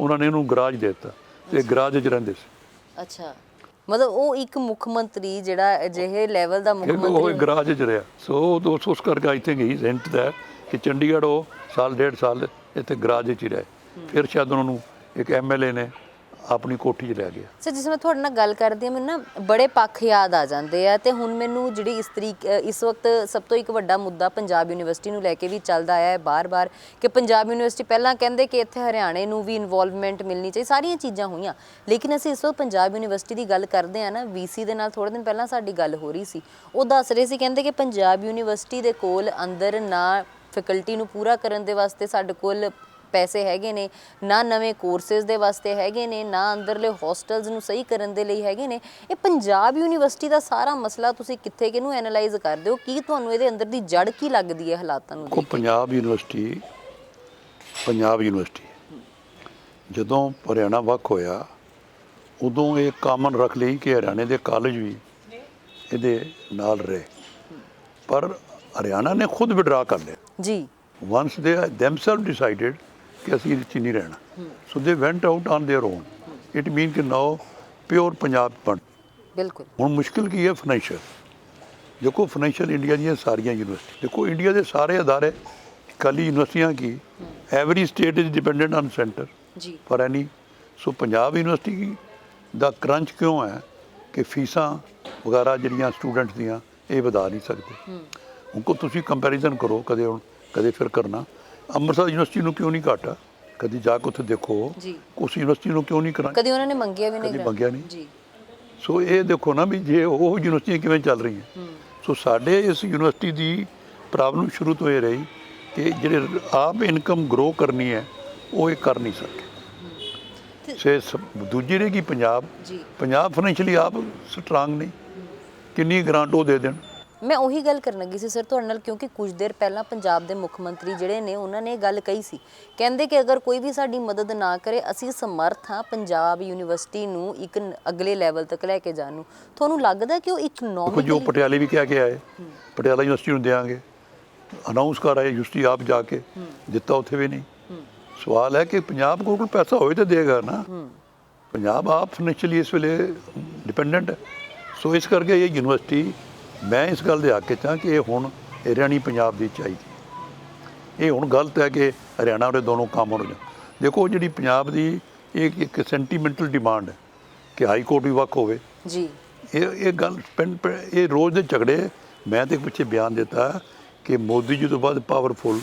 S2: ਉਹਨਾਂ ਨੇ ਇਹਨੂੰ ਗਰਾਜ ਦੇ ਦਿੱਤਾ। ਤੇ ਗਰਾਜ ਵਿੱਚ ਰਹਿੰਦੇ ਸੀ।
S1: ਅੱਛਾ। ਮਤਲਬ ਉਹ ਇੱਕ ਮੁੱਖ ਮੰਤਰੀ ਜਿਹੜਾ ਅਜਿਹੇ ਲੈਵਲ ਦਾ ਮੁੱਖ
S2: ਕਿ ਉਹ
S1: ਮੰਤਰੀ
S2: ਗਰਾਜ ਵਿੱਚ ਰਿਹਾ। ਸੋ ਉਹ ਉਸ ਕਰਕੇ ਆਈ ਥਿੰਕ ਹੀ ਸੈਂਟ ਦਾ ਕਿ ਚੰਡੀਗੜ੍ਹ ਉਹ ਸਾਲ ਡੇਢ ਸਾਲ ਇੱਥੇ ਗਰਾਜ ਵਿੱਚ ਹੀ ਰਹੇ। ਫਿਰ ਸ਼ਾਇਦ ਉਹਨਾਂ ਨੂੰ ਇੱਕ ਐਮਐਲਏ ਨੇ ਆਪਣੀ ਕੋਠੀ 'ਚ ਲੈ ਗਿਆ।
S1: ਸਰ, ਜਿਸ ਮੈਂ ਤੁਹਾਡੇ ਨਾਲ ਗੱਲ ਕਰਦੀ ਹਾਂ, ਮੈਨੂੰ ਨਾ ਬੜੇ ਪੱਖ ਯਾਦ ਆ ਜਾਂਦੇ ਆ ਤੇ ਹੁਣ ਮੈਨੂੰ ਜਿਹੜੀ ਇਸ ਤਰੀਕ ਇਸ ਵਕਤ ਸਭ ਤੋਂ ਇੱਕ ਵੱਡਾ ਮੁੱਦਾ ਪੰਜਾਬ ਯੂਨੀਵਰਸਿਟੀ ਨੂੰ ਲੈ ਕੇ ਵੀ ਚੱਲਦਾ ਆਇਆ ਹੈ ਬਾਰ-ਬਾਰ ਕਿ ਪੰਜਾਬ ਯੂਨੀਵਰਸਿਟੀ ਪਹਿਲਾਂ ਕਹਿੰਦੇ ਕਿ ਇੱਥੇ ਹਰਿਆਣੇ ਨੂੰ ਵੀ ਇਨਵੋਲਵਮੈਂਟ ਮਿਲਣੀ ਚਾਹੀਦੀ ਸਾਰੀਆਂ ਚੀਜ਼ਾਂ ਹੋਈਆਂ। ਲੇਕਿਨ ਅਸੀਂ ਇਸ ਵਕਤ ਪੰਜਾਬ ਯੂਨੀਵਰਸਿਟੀ ਦੀ ਗੱਲ ਕਰਦੇ ਆ ਨਾ ਵੀਸੀ ਦੇ ਨਾਲ ਥੋੜੇ ਦਿਨ ਪਹਿਲਾਂ ਸਾਡੀ ਗੱਲ ਹੋ ਰਹੀ ਸੀ। ਉਹ ਦੱਸ ਰਹੇ ਸੀ, ਕਹਿੰਦੇ ਕਿ ਪੰਜਾਬ ਯੂਨੀਵਰਸਿਟੀ ਦੇ ਕੋਲ ਅੰਦਰ ਨਾ ਫੈਕਲਟੀ ਨੂੰ ਪੂਰਾ ਕਰਨ ਦੇ ਵਾਸਤੇ ਸਾਡੇ ਕੋਲ ਪੈਸੇ ਹੈਗੇ ਨੇ ਨਾ ਨਵੇਂ ਕੋਰਸਸ ਦੇ ਵਾਸਤੇ ਹੈਗੇ ਨੇ ਨਾ ਅੰਦਰਲੇ ਹੋਸਟਲਸ ਨੂੰ ਸਹੀ ਕਰਨ ਦੇ ਲਈ ਹੈਗੇ ਨੇ। ਇਹ ਪੰਜਾਬ ਯੂਨੀਵਰਸਿਟੀ ਦਾ ਸਾਰਾ ਮਸਲਾ ਤੁਸੀਂ ਕਿੱਥੇ ਕਿਹਨੂੰ ਐਨਾਲਾਈਜ਼ ਕਰਦੇ ਹੋ? ਕੀ ਤੁਹਾਨੂੰ ਇਹਦੇ ਅੰਦਰ ਦੀ ਜੜ ਕੀ ਲੱਗਦੀ ਹੈ ਹਾਲਾਤਾਂ ਨੂੰ ਦੇਖ ਕੇ?
S2: ਪੰਜਾਬ ਯੂਨੀਵਰਸਿਟੀ ਪੰਜਾਬ ਯੂਨੀਵਰਸਿਟੀ ਜਦੋਂ ਹਰਿਆਣਾ ਵੱਖ ਹੋਇਆ ਉਦੋਂ ਇਹ ਕਾਮਨ ਰੱਖ ਲਈ ਕਿ ਹਰਿਆਣੇ ਦੇ ਕਾਲਜ ਵੀ ਇਹਦੇ ਨਾਲ ਰਹੇ। ਪਰ ਹਰਿਆਣਾ ਨੇ ਖੁਦ ਵਿਡਰਾ ਕਰ ਲਿਆ।
S1: ਜੀ।
S2: Once they themselves decided ਕਿ ਅਸੀਂ ਇਹਦੇ 'ਚ ਨਹੀਂ ਰਹਿਣਾ। So they went out on their own it mean ਕਿ ਨਾਓ ਪਿਓਰ ਪੰਜਾਬ ਬਣ।
S1: ਬਿਲਕੁਲ।
S2: ਹੁਣ ਮੁਸ਼ਕਿਲ ਕੀ ਹੈ ਫਾਈਨੈਂਸ਼ੀਅਲ ਦੇਖੋ ਫਾਈਨੈਂਸ਼ੀਅਲ ਇੰਡੀਆ ਦੀਆਂ ਸਾਰੀਆਂ ਯੂਨੀਵਰਸਿਟੀ ਦੇਖੋ ਇੰਡੀਆ ਦੇ ਸਾਰੇ ਅਦਾਰੇ ਕਾਲੀ ਯੂਨੀਵਰਸਿਟੀਆਂ ਕੀ? Every state is dependent on centre
S1: ਜੀ।
S2: For any so Punjab university the crunch ਕਿਉਂ ਹੈ ਕਿ ਫੀਸਾਂ ਵਗੈਰਾ ਜਿਹੜੀਆਂ ਸਟੂਡੈਂਟਸ ਦੀਆਂ ਇਹ ਵਧਾ ਨਹੀਂ ਸਕਦੇ। ਹੁਣ ਕੋ ਤੁਸੀਂ ਕੰਪੈਰੀਜ਼ਨ ਕਰੋ ਕਦੇ ਹੁਣ ਕਦੇ ਫਿਰ ਕਰਨਾ। ਅੰਮ੍ਰਿਤਸਰ ਯੂਨੀਵਰਸਿਟੀ ਨੂੰ ਕਿਉਂ ਨਹੀਂ ਘਾਟਾ? ਕਦੀ ਜਾ ਕੇ ਉੱਥੇ ਦੇਖੋ।
S1: ਜੀ।
S2: ਉਸ ਯੂਨੀਵਰਸਿਟੀ ਨੂੰ ਕਿਉਂ ਨਹੀਂ ਕਰਾਂ
S1: ਕਦੀ ਉਹਨਾਂ ਨੇ ਮੰਗਿਆ ਵੀ ਨਹੀਂ
S2: ਕਦੀ। ਮੰਗਿਆ ਨਹੀਂ।
S1: ਜੀ।
S2: ਸੋ ਇਹ ਦੇਖੋ ਨਾ ਵੀ ਜੇ ਉਹ ਯੂਨੀਵਰਸਿਟੀਆਂ ਕਿਵੇਂ ਚੱਲ ਰਹੀਆਂ। ਸੋ ਸਾਡੇ ਇਸ ਯੂਨੀਵਰਸਿਟੀ ਦੀ ਪ੍ਰੋਬਲਮ ਸ਼ੁਰੂ ਤੋਂ ਇਹ ਰਹੀ ਕਿ ਜਿਹੜੇ ਆਪ ਇਨਕਮ ਗਰੋ ਕਰਨੀ ਹੈ ਉਹ ਇਹ ਕਰ ਨਹੀਂ ਸਕੇ। ਸੇ ਦੂਜੀ ਰਹੀ ਕਿ ਪੰਜਾਬ।
S1: ਜੀ।
S2: ਪੰਜਾਬ ਫਾਈਨੈਂਸ਼ੀਅਲੀ ਆਪ ਸਟਰੋਂਗ ਨਹੀਂ। ਕਿੰਨੀ ਗ੍ਰਾਂਟ ਉਹ ਦੇ ਦੇਣ।
S1: ਮੈਂ ਉਹੀ ਗੱਲ ਕਰਨ ਲੱਗੀ ਸੀ ਸਰ ਤੁਹਾਡੇ ਨਾਲ ਕਿਉਂਕਿ ਕੁਝ ਦੇਰ ਪਹਿਲਾਂ ਪੰਜਾਬ ਦੇ ਮੁੱਖ ਮੰਤਰੀ ਜਿਹੜੇ ਨੇ ਉਹਨਾਂ ਨੇ ਇਹ ਗੱਲ ਕਹੀ ਸੀ। ਕਹਿੰਦੇ ਕਿ ਅਗਰ ਕੋਈ ਵੀ ਸਾਡੀ ਮਦਦ ਨਾ ਕਰੇ ਅਸੀਂ ਸਮਰਥ ਹਾਂ ਪੰਜਾਬ ਯੂਨੀਵਰਸਿਟੀ ਨੂੰ ਇੱਕ ਅਗਲੇ ਲੈਵਲ ਤੱਕ ਲੈ ਕੇ ਜਾਣ ਨੂੰ। ਤੁਹਾਨੂੰ ਲੱਗਦਾ ਕਿ ਉਹ
S2: ਦੇਖੋ ਜੋ ਪਟਿਆਲੇ ਵੀ ਕਹਿ ਕੇ ਆਏ। ਪਟਿਆਲਾ ਯੂਨੀਵਰਸਿਟੀ ਨੂੰ ਦੇਾਂਗੇ ਅਨਾਉਂਸ ਕਰ ਆਏ ਯੂਨੀਵਰਸਿਟੀ ਆਪ ਜਾ ਕੇ। ਦਿੱਤਾ ਉੱਥੇ ਵੀ ਨਹੀਂ। ਸਵਾਲ ਹੈ ਕਿ ਪੰਜਾਬ ਕੋਲ ਪੈਸਾ ਹੋਏ ਤਾਂ ਦੇਗਾ ਨਾ। ਪੰਜਾਬ ਆਪ ਫਾਈਨੈਂਸ਼ੀਅਲੀ ਇਸ ਵੇਲੇ ਡਿਪੈਂਡੈਂਟ ਹੈ। ਸੋ ਇਸ ਕਰਕੇ ਇਹ ਯੂਨੀਵਰਸਿਟੀ ਮੈਂ ਇਸ ਗੱਲ ਦੇ ਹੱਕ 'ਚ ਹਾਂ ਕਿ ਇਹ ਹੁਣ ਹਰਿਆਣੀ ਪੰਜਾਬ ਦੀ ਚਾਹੀਦੀ ਇਹ ਹੁਣ ਗਲਤ ਹੈ ਕਿ ਹਰਿਆਣਾ ਉਹਦੇ ਦੋਨੋਂ ਕੰਮ ਹੋ ਜਾਣ ਦੇਖੋ ਜਿਹੜੀ ਪੰਜਾਬ ਦੀ ਇਹ ਇੱਕ ਸੈਂਟੀਮੈਂਟਲ ਡਿਮਾਂਡ ਹੈ ਕਿ ਹਾਈ ਕੋਰਟ ਵੀ ਵੱਖ ਹੋਵੇ।
S1: ਜੀ।
S2: ਇਹ ਇਹ ਗੱਲ ਪਿੰਡ ਇਹ ਰੋਜ਼ ਦੇ ਝਗੜੇ ਮੈਂ ਤੇ ਪਿੱਛੇ ਬਿਆਨ ਦਿੱਤਾ ਕਿ ਮੋਦੀ ਜੀ ਤੋਂ ਬਾਅਦ ਪਾਵਰਫੁਲ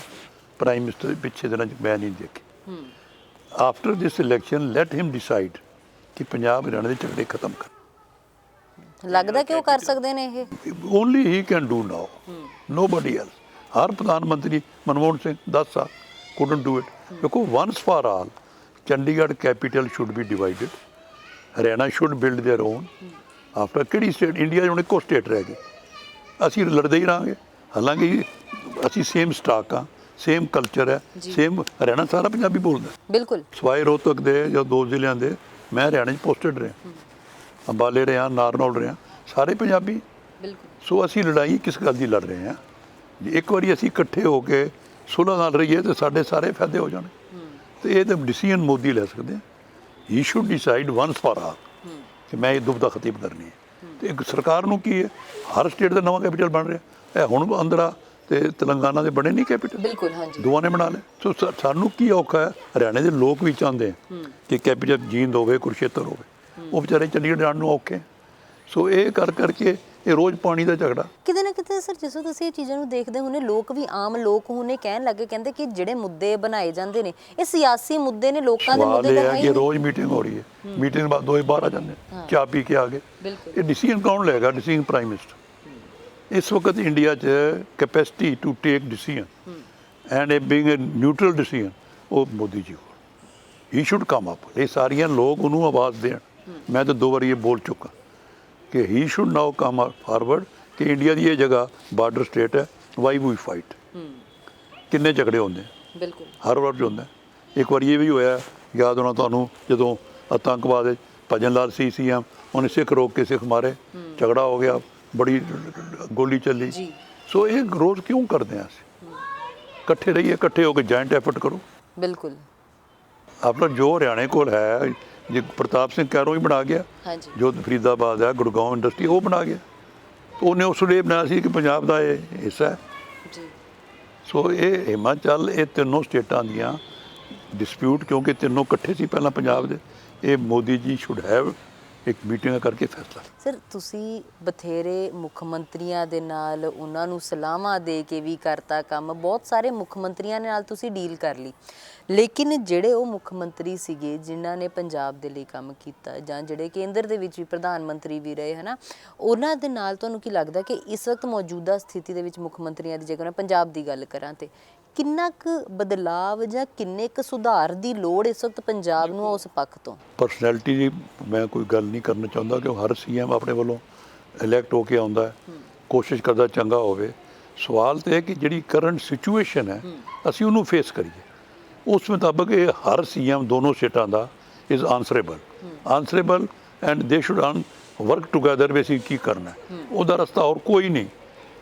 S2: ਪ੍ਰਾਈਮ ਮਿਨਿਸਟਰ ਪਿੱਛੇ ਦਿਨਾਂ ਚ ਮੈਂ ਨਹੀਂ ਦੇਖੇ after this election let him decide ਕਿ ਪੰਜਾਬ ਹਰਿਆਣਾ ਦੇ ਝਗੜੇ ਖਤਮ ਕਰ
S1: ਲੱਗਦਾ ਕਿ ਉਹ ਕਰ ਸਕਦੇ ਨੇ ਇਹ?
S2: Only he can do now nobody else ਹਰ ਪ੍ਰਧਾਨ ਮੰਤਰੀ ਮਨਮੋਹਨ ਸਿੰਘ 10 ਸਾਲ couldn't do it. ਦੇਖੋ once for all Chandigarh capital should be divided. Haryana should build their own. After ਕਿਹੜੀ ਸਟੇਟ ਇੰਡੀਆ ਹੁਣ ਇੱਕੋ ਸਟੇਟ ਰਹਿ ਗਈ। ਅਸੀਂ ਲੜਦੇ ਹੀ ਰਹਾਂਗੇ। ਹਾਲਾਂਕਿ ਅਸੀਂ ਸੇਮ ਸਟਾਕ ਆ ਸੇਮ ਕਲਚਰ ਹੈ। ਸੇਮ ਹਰਿਆਣਾ ਸਾਰਾ ਪੰਜਾਬੀ ਬੋਲਦਾ।
S1: ਬਿਲਕੁਲ।
S2: ਸਵਾਈ ਰੋਹਤਕ ਦੇ ਜਾਂ ਦੋ ਜ਼ਿਲ੍ਹਿਆਂ ਦੇ ਮੈਂ ਹਰਿਆਣਾ 'ਚ ਪੋਸਟਡ ਰਿਹਾ। ਅੰਬਾਲੇ ਰਿਹਾ ਨਾਰਨੌਲ ਰਿਹਾ ਸਾਰੇ ਪੰਜਾਬੀ।
S1: ਬਿਲਕੁਲ।
S2: ਸੋ ਅਸੀਂ ਲੜਾਈ ਕਿਸ ਗੱਲ ਦੀ ਲੜ ਰਹੇ ਹਾਂ? ਜੇ ਇੱਕ ਵਾਰੀ ਅਸੀਂ ਇਕੱਠੇ ਹੋ ਕੇ ਸੁਲਹ ਨਾਲ ਰਹੀਏ ਤੇ ਸਾਡੇ ਸਾਰੇ ਫਾਇਦੇ ਹੋ ਜਾਣੇ। ਤੇ ਇਹ ਤਾਂ ਡਿਸੀਜਨ ਮੋਦੀ ਲੈ ਸਕਦੇ ਆ। He should decide once for all ਕਿ ਮੈਂ ਇਹ ਦੁਬਦਾ ਖਤਮ ਕਰਨੀ ਹੈ। ਤੇ ਇੱਕ ਸਰਕਾਰ ਨੂੰ ਕੀ ਹੈ? ਹਰ ਸਟੇਟ ਦਾ ਨਵਾਂ ਕੈਪੀਟਲ ਬਣ ਰਿਹਾ। ਇਹ ਹੁਣ ਆਂਧਰਾ ਤੇ ਤੇਲੰਗਾਨਾ ਦੇ ਬਣੇ ਨਹੀਂ ਕੈਪੀਟਲ
S1: ਬਿਲਕੁਲ ਹਾਂਜੀ।
S2: ਦੋਵਾਂ ਨੇ ਬਣਾ ਲਏ। ਸੋ ਸਾ- ਸਾਨੂੰ ਕੀ ਔਖਾ ਹੈ? ਹਰਿਆਣੇ ਦੇ ਲੋਕ ਵੀ ਚਾਹੁੰਦੇ ਆ ਕਿ ਕੈਪੀਟਲ ਜੀਂਦ ਹੋਵੇ ਕੁਰਸ਼ੇਤਰ ਹੋਵੇ। ਉਹ ਵਿਚਾਰੇ ਚੰਡੀਗੜ੍ਹ ਜਾਣ ਨੂੰ ਔਖੇ। ਸੋ ਇਹ ਕਰ ਕਰਕੇ ਇਹ ਰੋਜ਼ ਪਾਣੀ ਦਾ ਝਗੜਾ।
S1: ਕਿਤੇ ਨਾ ਕਿਤੇ ਸਰ ਜਿਸੋ ਤੁਸੀਂ ਇਹ ਚੀਜ਼ਾਂ ਨੂੰ ਦੇਖਦੇ ਹੋਨੇ ਲੋਕ ਵੀ ਆਮ ਲੋਕ ਹੁਣੇ ਕਹਿਣ ਲੱਗੇ ਕਹਿੰਦੇ ਕਿ ਜਿਹੜੇ ਮੁੱਦੇ ਬਣਾਏ ਜਾਂਦੇ ਨੇ ਇਹ ਸਿਆਸੀ ਮੁੱਦੇ ਨੇ ਲੋਕਾਂ ਦੇ ਮੁੱਦੇ
S2: ਇਹ
S1: ਤਾਂ
S2: ਹੈ
S1: ਹੈ ਹੀ
S2: ਕਿ
S1: ਨਹੀਂ।
S2: ਰੋਜ਼ ਮੀਟਿੰਗ ਹੋ ਰਹੀ ਹੈ। ਮੀਟਿੰਗ ਬਾਅਦ ਦੋਏ ਬਾਹਰ ਆ ਜਾਂਦੇ ਚਾਹ ਪੀ ਕੇ ਆ ਗਏ। ਇਹ ਡਿਸੀਜਨ ਕੌਣ ਲਏਗਾ? ਡਿਸੀਜਨ ਪ੍ਰਾਈਮ ਮਿਨਿਸਟਰ ਇਸ ਵਕਤ ਇੰਡੀਆ 'ਚ capacity to take decision and ਇਹ ਬੀਇੰਗ ਅ ਨਿਊਟਰਲ ਡਿਸੀਜਨ ਉਹ ਮੋਦੀ ਜੀ ਕੋਲ ਹੀ ਸ਼ੁੱਡ ਕਮ ਅਪ ਇਹ ਸਾਰੀਆਂ ਲੋਕ ਉਹਨੂੰ ਆਵਾਜ਼ ਦੇਣ। ਮੈਂ ਤਾਂ ਦੋ ਵਾਰੀ ਇਹ ਬੋਲ ਚੁੱਕਾ ਕਿ he should now come forward ਕਿ ਇੰਡੀਆ ਦੀ ਇਹ ਜਗ੍ਹਾ ਬਾਰਡਰ ਸਟੇਟ ਹੈ ਵਾਈ ਵੀ ਫਾਈਟ ਕਿੰਨੇ ਝਗੜੇ ਹੁੰਦੇ
S1: ਬਿਲਕੁਲ।
S2: ਹਰ ਵਾਰ 'ਚ ਹੁੰਦਾ। ਇੱਕ ਵਾਰ ਇਹ ਵੀ ਹੋਇਆ ਯਾਦ ਹੋਣਾ ਤੁਹਾਨੂੰ ਜਦੋਂ ਆਤੰਕਵਾਦ ਵਿੱਚ ਭਜਨ ਲਾਲ ਸੀ ਸੀਐਮ ਉਹਨੇ ਸਿੱਖ ਰੋਕ ਕੇ ਸਿੱਖ ਮਾਰੇ। ਝਗੜਾ ਹੋ ਗਿਆ ਬੜੀ ਗੋਲੀ ਚੱਲੀ।
S1: ਜੀ।
S2: ਸੋ ਇਹ ਰੋਜ਼ ਕਿਉਂ ਕਰਦੇ ਆ ਅਸੀਂ? ਇਕੱਠੇ ਰਹੀਏ ਇਕੱਠੇ ਹੋ ਕੇ ਜੁਆਇੰਟ ਐਫਰਟ ਕਰੋ।
S1: ਬਿਲਕੁਲ।
S2: ਆਪਣਾ ਜੋ ਹਰਿਆਣੇ ਕੋਲ ਹੈ ਜੇ ਪ੍ਰਤਾਪ ਸਿੰਘ ਕੈਰੋਂ ਹੀ ਬਣਾ ਗਿਆ
S1: ਹਾਂਜੀ।
S2: ਜੋ ਫਰੀਦਾਬਾਦ ਹੈ ਗੁੜਗਾਉਂ ਇੰਡਸਟਰੀ ਉਹ ਬਣਾ ਗਿਆ। ਉਹਨੇ ਉਸ ਵੇਲੇ ਬਣਾਇਆ ਸੀ ਕਿ ਪੰਜਾਬ ਦਾ ਇਹ ਹਿੱਸਾ ਹੈ।
S1: ਜੀ।
S2: ਸੋ ਇਹ ਹਿਮਾਚਲ ਇਹ ਤਿੰਨੋਂ ਸਟੇਟਾਂ ਦੀਆਂ ਡਿਸਪਿਊਟ ਕਿਉਂਕਿ ਤਿੰਨੋਂ ਇਕੱਠੇ ਸੀ ਪਹਿਲਾਂ ਪੰਜਾਬ ਦੇ। ਇਹ ਮੋਦੀ ਜੀ ਸ਼ੁਡ ਹੈਵ ਇੱਕ ਮੀਟਿੰਗ ਕਰਕੇ ਫੈਸਲਾ।
S1: ਸਰ, ਤੁਸੀਂ ਬਥੇਰੇ ਮੁੱਖ ਮੰਤਰੀਆਂ ਦੇ ਨਾਲ ਉਹਨਾਂ ਨੂੰ ਸਲਾਹਾਂ ਦੇ ਕੇ ਵੀ ਕਰਤਾ ਕੰਮ। ਬਹੁਤ ਸਾਰੇ ਮੁੱਖ ਮੰਤਰੀਆਂ ਨਾਲ ਤੁਸੀਂ ਡੀਲ ਕਰ ਲਈ। ਲੇਕਿਨ ਜਿਹੜੇ ਉਹ ਮੁੱਖ ਮੰਤਰੀ ਸੀਗੇ, ਜਿਨ੍ਹਾਂ ਨੇ ਪੰਜਾਬ ਦੇ ਲਈ ਕੰਮ ਕੀਤਾ ਜਾਂ ਜਿਹੜੇ ਕੇਂਦਰ ਦੇ ਵਿੱਚ ਵੀ ਪ੍ਰਧਾਨ ਮੰਤਰੀ ਵੀ ਰਹੇ, ਹਨਾ, ਉਹਨਾਂ ਦੇ ਨਾਲ ਤੁਹਾਨੂੰ ਕੀ ਲੱਗਦਾ ਕਿ ਇਸ ਵਕਤ ਮੌਜੂਦਾ ਸਥਿਤੀ ਦੇ ਵਿੱਚ ਮੁੱਖ ਮੰਤਰੀਆਂ ਦੀ ਜੇਕਰ ਮੈਂ ਪੰਜਾਬ ਦੀ ਗੱਲ ਕਰਾਂ ਤੇ ਕਿੰਨਾ ਕੁ ਬਦਲਾਵ ਜਾਂ ਕਿੰਨੇ ਕੁ ਸੁਧਾਰ ਦੀ ਲੋੜ ਇਸ ਵਕਤ ਪੰਜਾਬ ਨੂੰ ਉਸ ਪੱਖ ਤੋਂ?
S2: ਪਰਸਨੈਲਿਟੀ ਦੀ ਮੈਂ ਕੋਈ ਗੱਲ ਨਹੀਂ ਕਰਨਾ ਚਾਹੁੰਦਾ ਕਿ ਹਰ ਸੀਐਮ ਆਪਣੇ ਵੱਲੋਂ ਇਲੈਕਟ ਹੋ ਕੇ ਆਉਂਦਾ ਹੈ। ਕੋਸ਼ਿਸ਼ ਕਰਦਾ ਚੰਗਾ ਹੋਵੇ। ਸਵਾਲ ਤੇ ਹੈ ਕਿ ਜਿਹੜੀ ਕਰੰਟ ਸਿਚੁਏਸ਼ਨ ਹੈ ਅਸੀਂ ਉਹਨੂੰ ਫੇਸ ਕਰੀਏ। ਉਸ ਮੁਤਾਬਕ ਇਹ ਹਰ ਸੀਐਮ ਦੋਨੋਂ ਸਟੇਟਾਂ ਦਾ is answerable answerable and they should on work together ਵੀ ਅਸੀਂ ਕੀ ਕਰਨਾ। ਉਹਦਾ ਰਸਤਾ ਹੋਰ ਕੋਈ ਨਹੀਂ।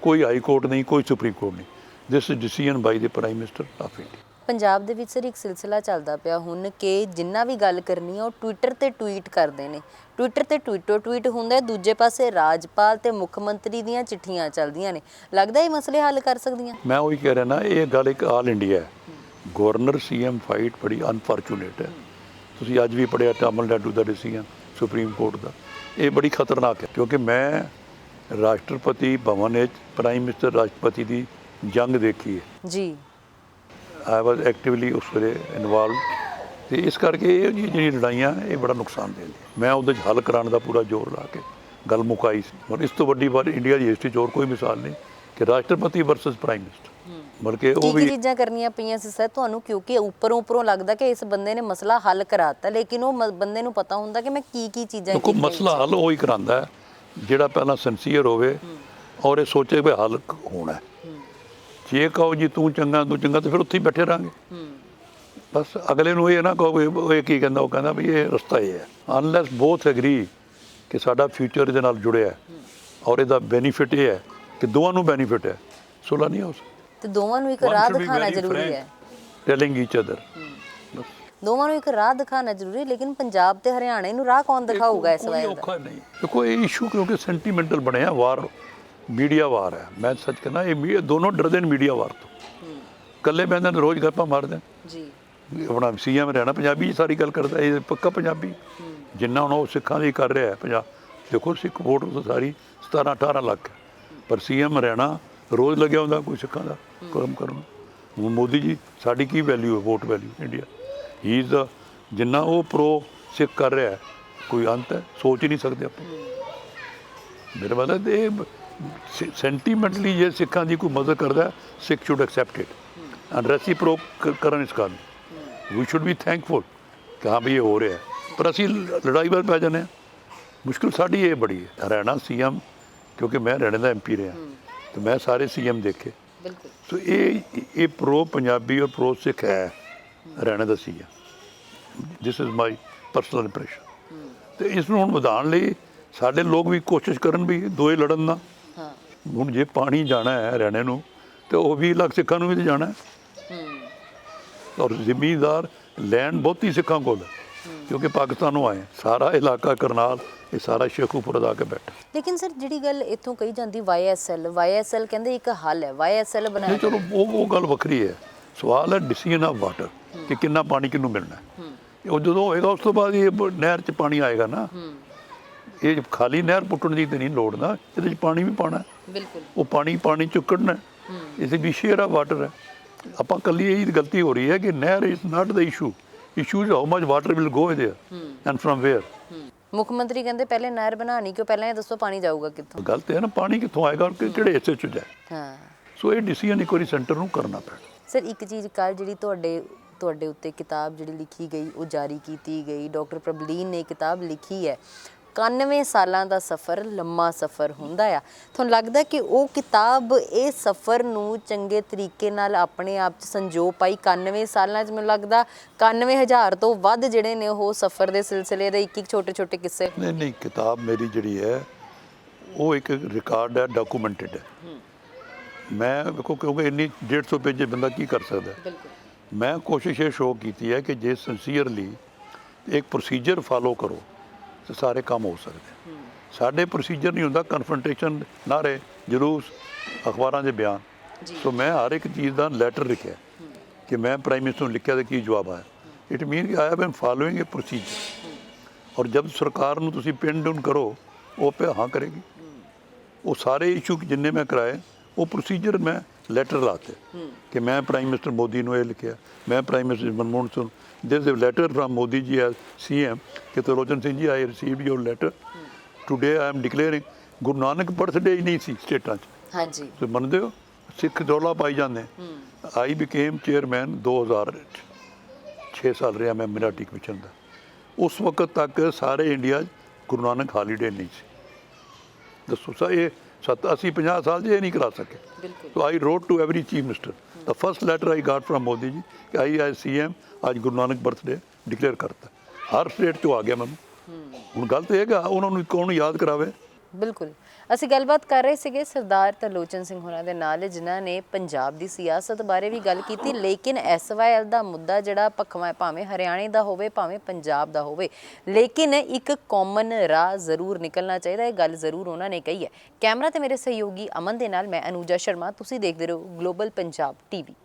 S2: ਕੋਈ ਹਾਈ ਕੋਰਟ ਨਹੀਂ ਕੋਈ ਸੁਪਰੀਮ ਕੋਰਟ ਨਹੀਂ। This is decision by the prime minister of India
S1: Punjab ਦੇ ਵਿੱਚ ਸਰ ਇੱਕ ਸਿਲਸਿਲਾ ਚੱਲਦਾ ਪਿਆ ਹੁਣ ਕਿ ਜਿੰਨਾ ਵੀ ਗੱਲ ਕਰਨੀ ਆ ਉਹ ਟਵਿੱਟਰ ਤੇ ਟਵੀਟ ਕਰਦੇ ਨੇ। ਟਵਿੱਟਰ ਤੇ ਟਵੀਟੋ ਟਵੀਟ ਹੁੰਦਾ ਹੈ, ਦੂਜੇ ਪਾਸੇ ਰਾਜਪਾਲ ਤੇ ਮੁੱਖ ਮੰਤਰੀ ਦੀਆਂ ਚਿੱਠੀਆਂ ਚੱਲਦੀਆਂ ਨੇ। ਲੱਗਦਾ ਇਹ ਮਸਲੇ ਹੱਲ ਕਰ ਸਕਦੀਆਂ?
S2: ਮੈਂ ਉਹੀ ਕਹਿ ਰਿਹਾ ਨਾ ਇਹ ਗੱਲ ਇੱਕ ਆਲ ਇੰਡੀਆ ਹੈ। ਗਵਰਨਰ ਸੀਐਮ ਫਾਈਟ ਬੜੀ ਅਨਫੋਰਚੂਨੇਟ ਹੈ। ਤੁਸੀਂ ਅੱਜ ਵੀ ਪੜਿਆ ਤਾਮਿਲਨਾਡੂ ਦਾ ਡਿਸੀਜਨ ਸੁਪਰੀਮ ਕੋਰਟ ਦਾ। ਇਹ ਬੜੀ ਖਤਰਨਾਕ ਹੈ ਕਿਉਂਕਿ ਮੈਂ ਰਾਸ਼ਟਰਪਤੀ ਭਵਨ ਵਿੱਚ ਪ੍ਰਾਈਮ ਮਿਨਿਸਟਰ ਰਾਸ਼ਟਰਪਤੀ ਦੀ ਜੰਗ ਦੇਖੀ ਹੈ।
S1: ਜੀ।
S2: ਆਈ ਵਾਸ ਐਕਟਿਵਲੀ ਉਸ ਵੇਲੇ ਇਨਵੋਲਵ ਤੇ ਇਸ ਕਰਕੇ ਇਹ ਜੀ- ਜਿਹੜੀ ਲੜਾਈਆਂ ਇਹ ਬੜਾ ਨੁਕਸਾਨ ਦਿੰਦੀ ਮੈਂ ਉਹਦੇ 'ਚ ਹੱਲ ਕਰਾਉਣ ਦਾ ਪੂਰਾ ਜ਼ੋਰ ਲਾ ਕੇ ਗੱਲ ਮੁਕਾਈ ਸੀ। ਪਰ ਇਸ ਤੋਂ ਵੱਡੀ ਵਾਰ ਇੰਡੀਆ ਦੀ ਹਿਸਟਰੀ 'ਚ ਹੋਰ ਕੋਈ ਮਿਸਾਲ ਨਹੀਂ ਕਿ ਰਾਸ਼ਟਰਪਤੀ ਵਰਸਸ ਪ੍ਰਾਈਮ ਮਿਨਿਸਟਰ ਬਲਕਿ ਉਹ
S1: ਕੀ
S2: ਵੀ
S1: ਚੀਜ਼ਾਂ ਕਰਨੀਆਂ ਪਈਆਂ ਸੀ ਸਰ ਤੁਹਾਨੂੰ? ਕਿਉਂਕਿ ਉੱਪਰੋਂ ਉੱਪਰੋਂ ਲੱਗਦਾ ਕਿ ਇਸ ਬੰਦੇ ਨੇ ਮਸਲਾ ਹੱਲ ਕਰਾਤਾ ਲੇਕਿਨ ਉਹ ਬੰਦੇ ਨੂੰ ਪਤਾ ਹੁੰਦਾ ਕਿ ਮੈਂ ਕੀ ਕੀ ਚੀਜ਼ਾਂ
S2: ਦੇਖੋ ਮਸਲਾ ਹੱਲ ਉਹ ਹੀ ਕਰਾਂਦਾ ਜਿਹੜਾ ਪਹਿਲਾਂ ਸਿੰਸੀਅਰ ਹੋਵੇ ਔਰ ਇਹ ਸੋਚੇ ਵੀ ਹੱਲ ਹੋਣਾ ਹੈ। ਜੇ ਕਹੋ ਜੀ ਤੂੰ ਚੰਗਾ ਤੂੰ ਚੰਗਾ ਤੇ ਫਿਰ ਉੱਥੇ ਹੀ ਬੈਠੇ ਰਾਂਗੇ
S1: ਹੂੰ
S2: ਬਸ ਅਗਲੇ ਨੂੰ ਇਹ ਨਾ ਕਹੋ ਵੀ ਉਹ ਇਹ ਕੀ ਕਹਿੰਦਾ ਉਹ ਕਹਿੰਦਾ ਵੀ ਇਹ ਰਸਤਾ ਇਹ ਹੈ। ਅਨਲੈਸ ਬੋਥ ਐਗਰੀ ਕਿ ਸਾਡਾ ਫਿਊਚਰ ਇਹਦੇ ਨਾਲ ਜੁੜਿਆ ਹੈ ਔਰ ਇਹਦਾ ਬੈਨੀਫਿਟ ਇਹ ਹੈ ਕਿ ਦੋਵਾਂ ਨੂੰ ਬੈਨੀਫਿਟ ਹੈ। ਸੁਲਾ ਨਹੀਂ ਹੋ
S1: ਤੇ ਦੋਵਾਂ ਨੂੰ ਇੱਕ ਰਾਹ ਦਿਖਾਣਾ ਜ਼ਰੂਰੀ ਹੈ।
S2: ਟੈਲਿੰਗ ਈਚ ਅਦਰ
S1: ਦੋਵਾਂ ਨੂੰ ਇੱਕ ਰਾਹ ਦਿਖਾਣਾ ਜ਼ਰੂਰੀ ਹੈ, ਲੇਕਿਨ ਪੰਜਾਬ ਤੇ ਹਰਿਆਣੇ ਨੂੰ ਰਾਹ ਕੌਣ ਦਿਖਾਊਗਾ ਇਸ
S2: ਕੋਈ
S1: ਵਾਰ ਦਾ?
S2: ਔਖਾ ਨਹੀਂ। ਦੇਖੋ ਇਹ ਇਸ਼ੂ ਕਿਉਂਕਿ ਸੈਂਟੀਮੈਂਟਲ ਬਣਿਆ ਵਾਰ ਮੀਡੀਆ ਵਾਰ ਹੈ। ਮੈਂ ਸੱਚ ਕਹਿੰਦਾ ਇਹ ਮੀ- ਦੋਨੋਂ ਡਰਦੇ ਨੇ ਮੀਡੀਆ ਵਾਰ ਤੋਂ। ਇਕੱਲੇ ਬੈਂਦੇ ਨੇ ਰੋਜ਼ ਗੱਪਾਂ ਮਾਰਦੇ। ਨੇ
S1: ਜੀ।
S2: ਆਪਣਾ ਸੀਐਮ ਰਹਿਣਾ ਪੰਜਾਬੀ 'ਚ ਸਾਰੀ ਗੱਲ ਕਰਦਾ ਇਹ ਪੱਕਾ ਪੰਜਾਬੀ। ਜਿੰਨਾ ਹੁਣ ਉਹ ਸਿੱਖਾਂ ਦੀ ਕਰ ਰਿਹਾ ਹੈ ਪੰਜਾਬ ਦੇਖੋ ਸਿੱਖ ਵੋਟ ਤਾਂ ਸਾਰੀ 17 18 ਲੱਖ ਹੈ। ਪਰ ਸੀਐਮ ਰਹਿਣਾ ਰੋਜ਼ ਲੱਗਿਆ ਹੁੰਦਾ ਕੋਈ ਸਿੱਖਾਂ ਦਾ ਕੰਮ ਕਰਨ ਹੁਣ ਮੋਦੀ ਜੀ ਸਾਡੀ ਕੀ ਵੈਲਿਊ ਹੈ vote value India? He is the ਜਿੰਨਾ ਉਹ ਪ੍ਰੋ ਸਿੱਖ ਕਰ ਰਿਹਾ ਹੈ, ਕੋਈ ਅੰਤ ਹੈ ਸੋਚ ਹੀ ਨਹੀਂ ਸਕਦੇ ਆਪਾਂ। ਮੇਰੇ ਮਤਲਬ ਇਹ ਸੈਂਟੀਮੈਂਟਲੀ ਜੇ ਸਿੱਖਾਂ ਦੀ ਕੋਈ ਮਦਦ ਕਰਦਾ Sikh should accept it and reciprocate ਕਰਨ ਇਸ ਕਾਰਨ ਵੀ ਸ਼ੁਡ ਬੀ ਥੈਂਕਫੁਲ ਕਿ ਹਾਂ ਵੀ ਇਹ ਹੋ ਰਿਹਾ। ਪਰ ਅਸੀਂ ਲੜਾਈ ਵੱਲ ਪੈ ਜਾਂਦੇ ਹਾਂ। ਮੁਸ਼ਕਿਲ ਸਾਡੀ ਇਹ ਬੜੀ ਹੈ। ਹਰਿਆਣਾ ਸੀਐਮ ਕਿਉਂਕਿ ਮੈਂ ਹਰਿਆਣੇ ਦਾ ਐਮਪੀ ਰਿਹਾ। ਤੇ ਮੈਂ ਸਾਰੇ ਸੀਐਮ ਦੇਖੇ।
S1: ਬਿਲਕੁਲ।
S2: ਸੋ ਇਹ ਇਹ ਪ੍ਰੋ ਪੰਜਾਬੀ ਔਰ ਪ੍ਰੋ ਸਿੱਖ ਹੈ। ਹਰਿਆਣਾ ਦਾ CM. This is my personal impression ਤੇ ਇਸ ਨੂੰ ਹੁਣ ਵਧਾਉਣ ਲਈ ਸਾਡੇ ਲੋਕ ਵੀ ਕੋਸ਼ਿਸ਼ ਕਰਨ ਵੀ ਦੋਏ ਲੜਨ ਨਾ ਹੁਣ ਜੇ ਪਾਣੀ ਜਾਣਾ ਹੈ ਹਰਿਆਣੇ ਨੂੰ ਤੇ ਉਹ 20 ਲੱਖ ਸਿੱਖਾਂ ਨੂੰ ਵੀ ਤੇ ਜਾਣਾ ਹੈ।
S1: ਹੂੰ।
S2: ਔਰ ਜ਼ਿਮੀਂਦਾਰ ਲੈਂਡ ਬਹੁਤੀ ਸਿੱਖਾਂ ਕੋਲ ਹੈ ਕਿਉਂਕਿ ਪਾਕਿਸਤਾਨੋਂ ਆਏ ਸਾਰਾ ਇਲਾਕਾ ਕਰਨਾਲ ਇਹ ਸਾਰਾ ਸ਼ੇਖੂਪੁਰ ਦਾ ਕੇ ਬੈਠਾ।
S1: ਲੇਕਿਨ ਸਰ ਜਿਹੜੀ ਗੱਲ ਇੱਥੋਂ ਕਹੀ ਜਾਂਦੀ ਵਾਈਐਸਐਲ ਵਾਈਐਸਐਲ ਕਹਿੰਦੇ ਇੱਕ ਹੱਲ ਹੈ ਵਾਈਐਸਐਲ ਬਣਾਇਆ
S2: ਨਹੀਂ ਚਲੋ ਉਹ ਉਹ ਗੱਲ ਵੱਖਰੀ ਹੈ। ਸਵਾਲ ਹੈ ਡਿਸੀਜਨ ਆਫ ਵਾਟਰ ਕਿ ਕਿੰਨਾ ਪਾਣੀ ਕਿਹਨੂੰ ਮਿਲਣਾ ਹੈ। ਉਹ ਜਦੋਂ ਹੋਏਗਾ ਉਸ ਤੋਂ ਬਾਅਦ ਇਹ ਨਹਿਰ 'ਚ ਪਾਣੀ ਆਏਗਾ ਨਾ। ਇਹ ਖਾਲੀ ਨਹਿਰ ਪੁੱਟਣ ਦੀ ਤੇ ਨਹੀਂ ਲੋੜ ਨਾ ਇਹਦੇ ਚ ਪਾਣੀ ਵੀ ਪਾਣਾ
S1: ਬਿਲਕੁਲ।
S2: ਉਹ ਪਾਣੀ ਪਾਣੀ ਚ ਕੱਢਣਾ ਇਸ ਵੀ ਸ਼ੇਅਰ ਆ ਵਾਟਰ ਹੈ। ਆਪਾਂ ਕੱਲੀ ਇਹ ਗਲਤੀ ਹੋ ਰਹੀ ਹੈ ਕਿ ਨਹਿਰ is not the issue issue is how much water will go there and from where
S1: ਮੁੱਖ ਮੰਤਰੀ ਕਹਿੰਦੇ ਪਹਿਲੇ ਨਹਿਰ ਬਣਾਣੀ ਕਿਉਂ ਪਹਿਲਾਂ ਇਹ ਦੱਸੋ ਪਾਣੀ ਜਾਊਗਾ ਕਿੱਥੋਂ?
S2: ਗਲਤ ਹੈ ਨਾ ਪਾਣੀ ਕਿੱਥੋਂ ਆਏਗਾ ਔਰ ਕਿਹੜੇ ਹਿੱਸੇ ਚ ਜਾਏ।
S1: ਹਾਂ।
S2: ਸੋ ਇਹ ਡਿਸੀਜਨ ਇੱਕ ਵਾਰੀ ਸੈਂਟਰ ਨੂੰ ਕਰਨਾ ਪੈਣਾ।
S1: ਸਰ ਇੱਕ ਚੀਜ਼ ਕੱਲ ਜਿਹੜੀ ਤੁਹਾਡੇ ਤੁਹਾਡੇ ਉੱਤੇ ਕਿਤਾਬ ਜਿਹੜੀ ਲਿਖੀ ਗਈ ਉਹ ਜਾਰੀ ਕੀਤੀ ਗਈ। ਡਾਕਟਰ ਪ੍ਰਬਲੀਨ ਨੇ ਕਿਤਾਬ ਲਿਖੀ ਹੈ। 91 ਸਾਲਾਂ ਦਾ ਸਫ਼ਰ ਲੰਮਾ ਸਫ਼ਰ ਹੁੰਦਾ ਆ। ਤੁਹਾਨੂੰ ਲੱਗਦਾ ਕਿ ਉਹ ਕਿਤਾਬ ਇਹ ਸਫ਼ਰ ਨੂੰ ਚੰਗੇ ਤਰੀਕੇ ਨਾਲ ਆਪਣੇ ਆਪ 'ਚ ਸੰਜੋ ਪਾਈ? 91 ਸਾਲਾਂ 'ਚ ਮੈਨੂੰ ਲੱਗਦਾ 91000 ਤੋਂ ਵੱਧ ਜਿਹੜੇ ਨੇ ਉਹ ਸਫ਼ਰ ਦੇ ਸਿਲਸਿਲੇ ਦੇ ਇੱਕ ਇੱਕ ਛੋਟੇ ਛੋਟੇ ਕਿੱਸੇ।
S2: ਨਹੀਂ ਨਹੀਂ ਕਿਤਾਬ ਮੇਰੀ ਜਿਹੜੀ ਹੈ ਉਹ ਇੱਕ ਰਿਕਾਰਡ ਹੈ ਡਾਕੂਮੈਂਟਡ। ਹੈ ਮੈਂ ਵੇਖੋ ਕਿਉਂਕਿ ਇੰਨੀ 150 ਪੇਜ ਬੰਦਾ ਕੀ ਕਰ ਸਕਦਾ?
S1: ਬਿਲਕੁਲ।
S2: ਮੈਂ ਕੋਸ਼ਿਸ਼ ਇਹ ਸ਼ੋਅ ਕੀਤੀ ਹੈ ਕਿ ਜੇ ਸਿੰਸੀਅਰਲੀ ਇੱਕ ਪ੍ਰੋਸੀਜਰ ਫਾਲੋ ਕਰੋ। ਤਾਂ ਸਾਰੇ ਕੰਮ ਹੋ ਸਕਦੇ ਸਾਡੇ ਪ੍ਰੋਸੀਜਰ ਨਹੀਂ ਹੁੰਦਾ ਕਨਫਰੰਟੇਸ਼ਨ ਨਾਰੇ ਜਲੂਸ ਅਖਬਾਰਾਂ ਦੇ ਬਿਆਨ। ਸੋ ਮੈਂ ਹਰ ਇੱਕ ਚੀਜ਼ ਦਾ ਲੈਟਰ ਲਿਖਿਆ। ਕਿ ਮੈਂ ਪ੍ਰਾਈਮ ਮਿਨਿਸਟਰ ਨੂੰ ਲਿਖਿਆ ਤੇ ਕੀ ਜਵਾਬ ਆਇਆ। ਇਟ ਮੀਨ ਕਿ I have been following a procedure ਔਰ ਜਦ ਸਰਕਾਰ ਨੂੰ ਤੁਸੀਂ ਪਿੰਨ ਡਾਊਨ ਕਰੋ ਉਹ ਆਪੇ ਹਾਂ ਕਰੇਗੀ। ਉਹ ਸਾਰੇ ਇਸ਼ੂ ਜਿੰਨੇ ਮੈਂ ਕਰਾਏ ਉਹ ਪ੍ਰੋਸੀਜਰ ਮੈਂ ਲੈਟਰ ਲਾਤੇ ਕਿ ਮੈਂ ਪ੍ਰਾਈਮ ਮਿਨਿਸਟਰ ਮੋਦੀ ਨੂੰ ਇਹ ਲਿਖਿਆ। ਮੈਂ prime minister Manmohan Singh this is letter from Modi ji as CM ਕਿ Tarlochan Singh ji I received your letter today I am declaring Guru Nanak birthday he ਨਹੀਂ ਸੀ ਸਟੇਟਾਂ 'ਚ।
S1: ਹਾਂਜੀ।
S2: ਤੁਸੀਂ ਮੰਨਦੇ ਹੋ? ਸਿੱਖ ਦੌਲਾ ਪਾਈ ਜਾਂਦੇ। ਆਈ ਬਿਕੇਮ ਚੇਅਰਮੈਨ 2000 'ਚ। 6 ਸਾਲ ਰਿਹਾ ਮੈਂ ਮਿਰਾਟੀ ਕਮਿਸ਼ਨ ਦਾ। ਉਸ ਵਕਤ ਤੱਕ ਸਾਰੇ ਇੰਡੀਆ 'ਚ ਗੁਰੂ ਨਾਨਕ ਹਾਲੀਡੇ ਨਹੀਂ ਸੀ। ਦੱਸੋ ਸਾ ਇਹ ਸੱਤ ਅਸੀਂ 50 ਸਾਲ ਇਹ ਨਹੀਂ ਕਰਾ ਸਕੇ।
S1: ਬਿਲਕੁਲ।
S2: So I wrote to every chief minister. The first letter I got from Modi ji ਕਿ I as CM ਅੱਜ ਗੁਰੂ ਨਾਨਕ ਬਰਥਡੇ ਡਿਕਲੇਅਰ ਕਰਤਾ। ਹਰ ਸਟੇਟ ਚੋਂ ਆ ਗਿਆ ਮੈਨੂੰ। ਹੁਣ ਗੱਲ ਤਾਂ ਹੈਗਾ ਉਹਨਾਂ ਨੂੰ ਕੌਣ ਯਾਦ ਕਰਾਵੇ?
S1: ਬਿਲਕੁਲ। ਅਸੀਂ ਗੱਲਬਾਤ ਕਰ ਰਹੇ ਸੀਗੇ ਸਰਦਾਰ ਤਰਲੋਚਨ ਸਿੰਘ ਹੋਰਾਂ ਦੇ ਨਾਲ, ਜਿਨ੍ਹਾਂ ਨੇ ਪੰਜਾਬ ਦੀ ਸਿਆਸਤ ਬਾਰੇ ਵੀ ਗੱਲ ਕੀਤੀ। ਲੇਕਿਨ ਐਸਵਾਈਐਲ ਦਾ ਮੁੱਦਾ ਜਿਹੜਾ ਪੱਖਵਾਂ ਭਾਵੇਂ ਹਰਿਆਣੇ ਦਾ ਹੋਵੇ, ਭਾਵੇਂ ਪੰਜਾਬ ਦਾ ਹੋਵੇ, ਲੇਕਿਨ ਇੱਕ ਕਾਮਨ ਰਾਹ ਜ਼ਰੂਰ ਨਿਕਲਣਾ ਚਾਹੀਦਾ। ਇਹ ਗੱਲ ਜ਼ਰੂਰ ਉਹਨਾਂ ਨੇ ਕਹੀ ਹੈ। ਕੈਮਰਾ ਤੇ ਮੇਰੇ ਸਹਿਯੋਗੀ ਅਮਨ ਦੇ ਨਾਲ ਮੈਂ ਅਨੂਜਾ ਸ਼ਰਮਾ। ਤੁਸੀਂ ਦੇਖਦੇ ਰਹੋ ਗਲੋਬਲ ਪੰਜਾਬ ਟੀਵੀ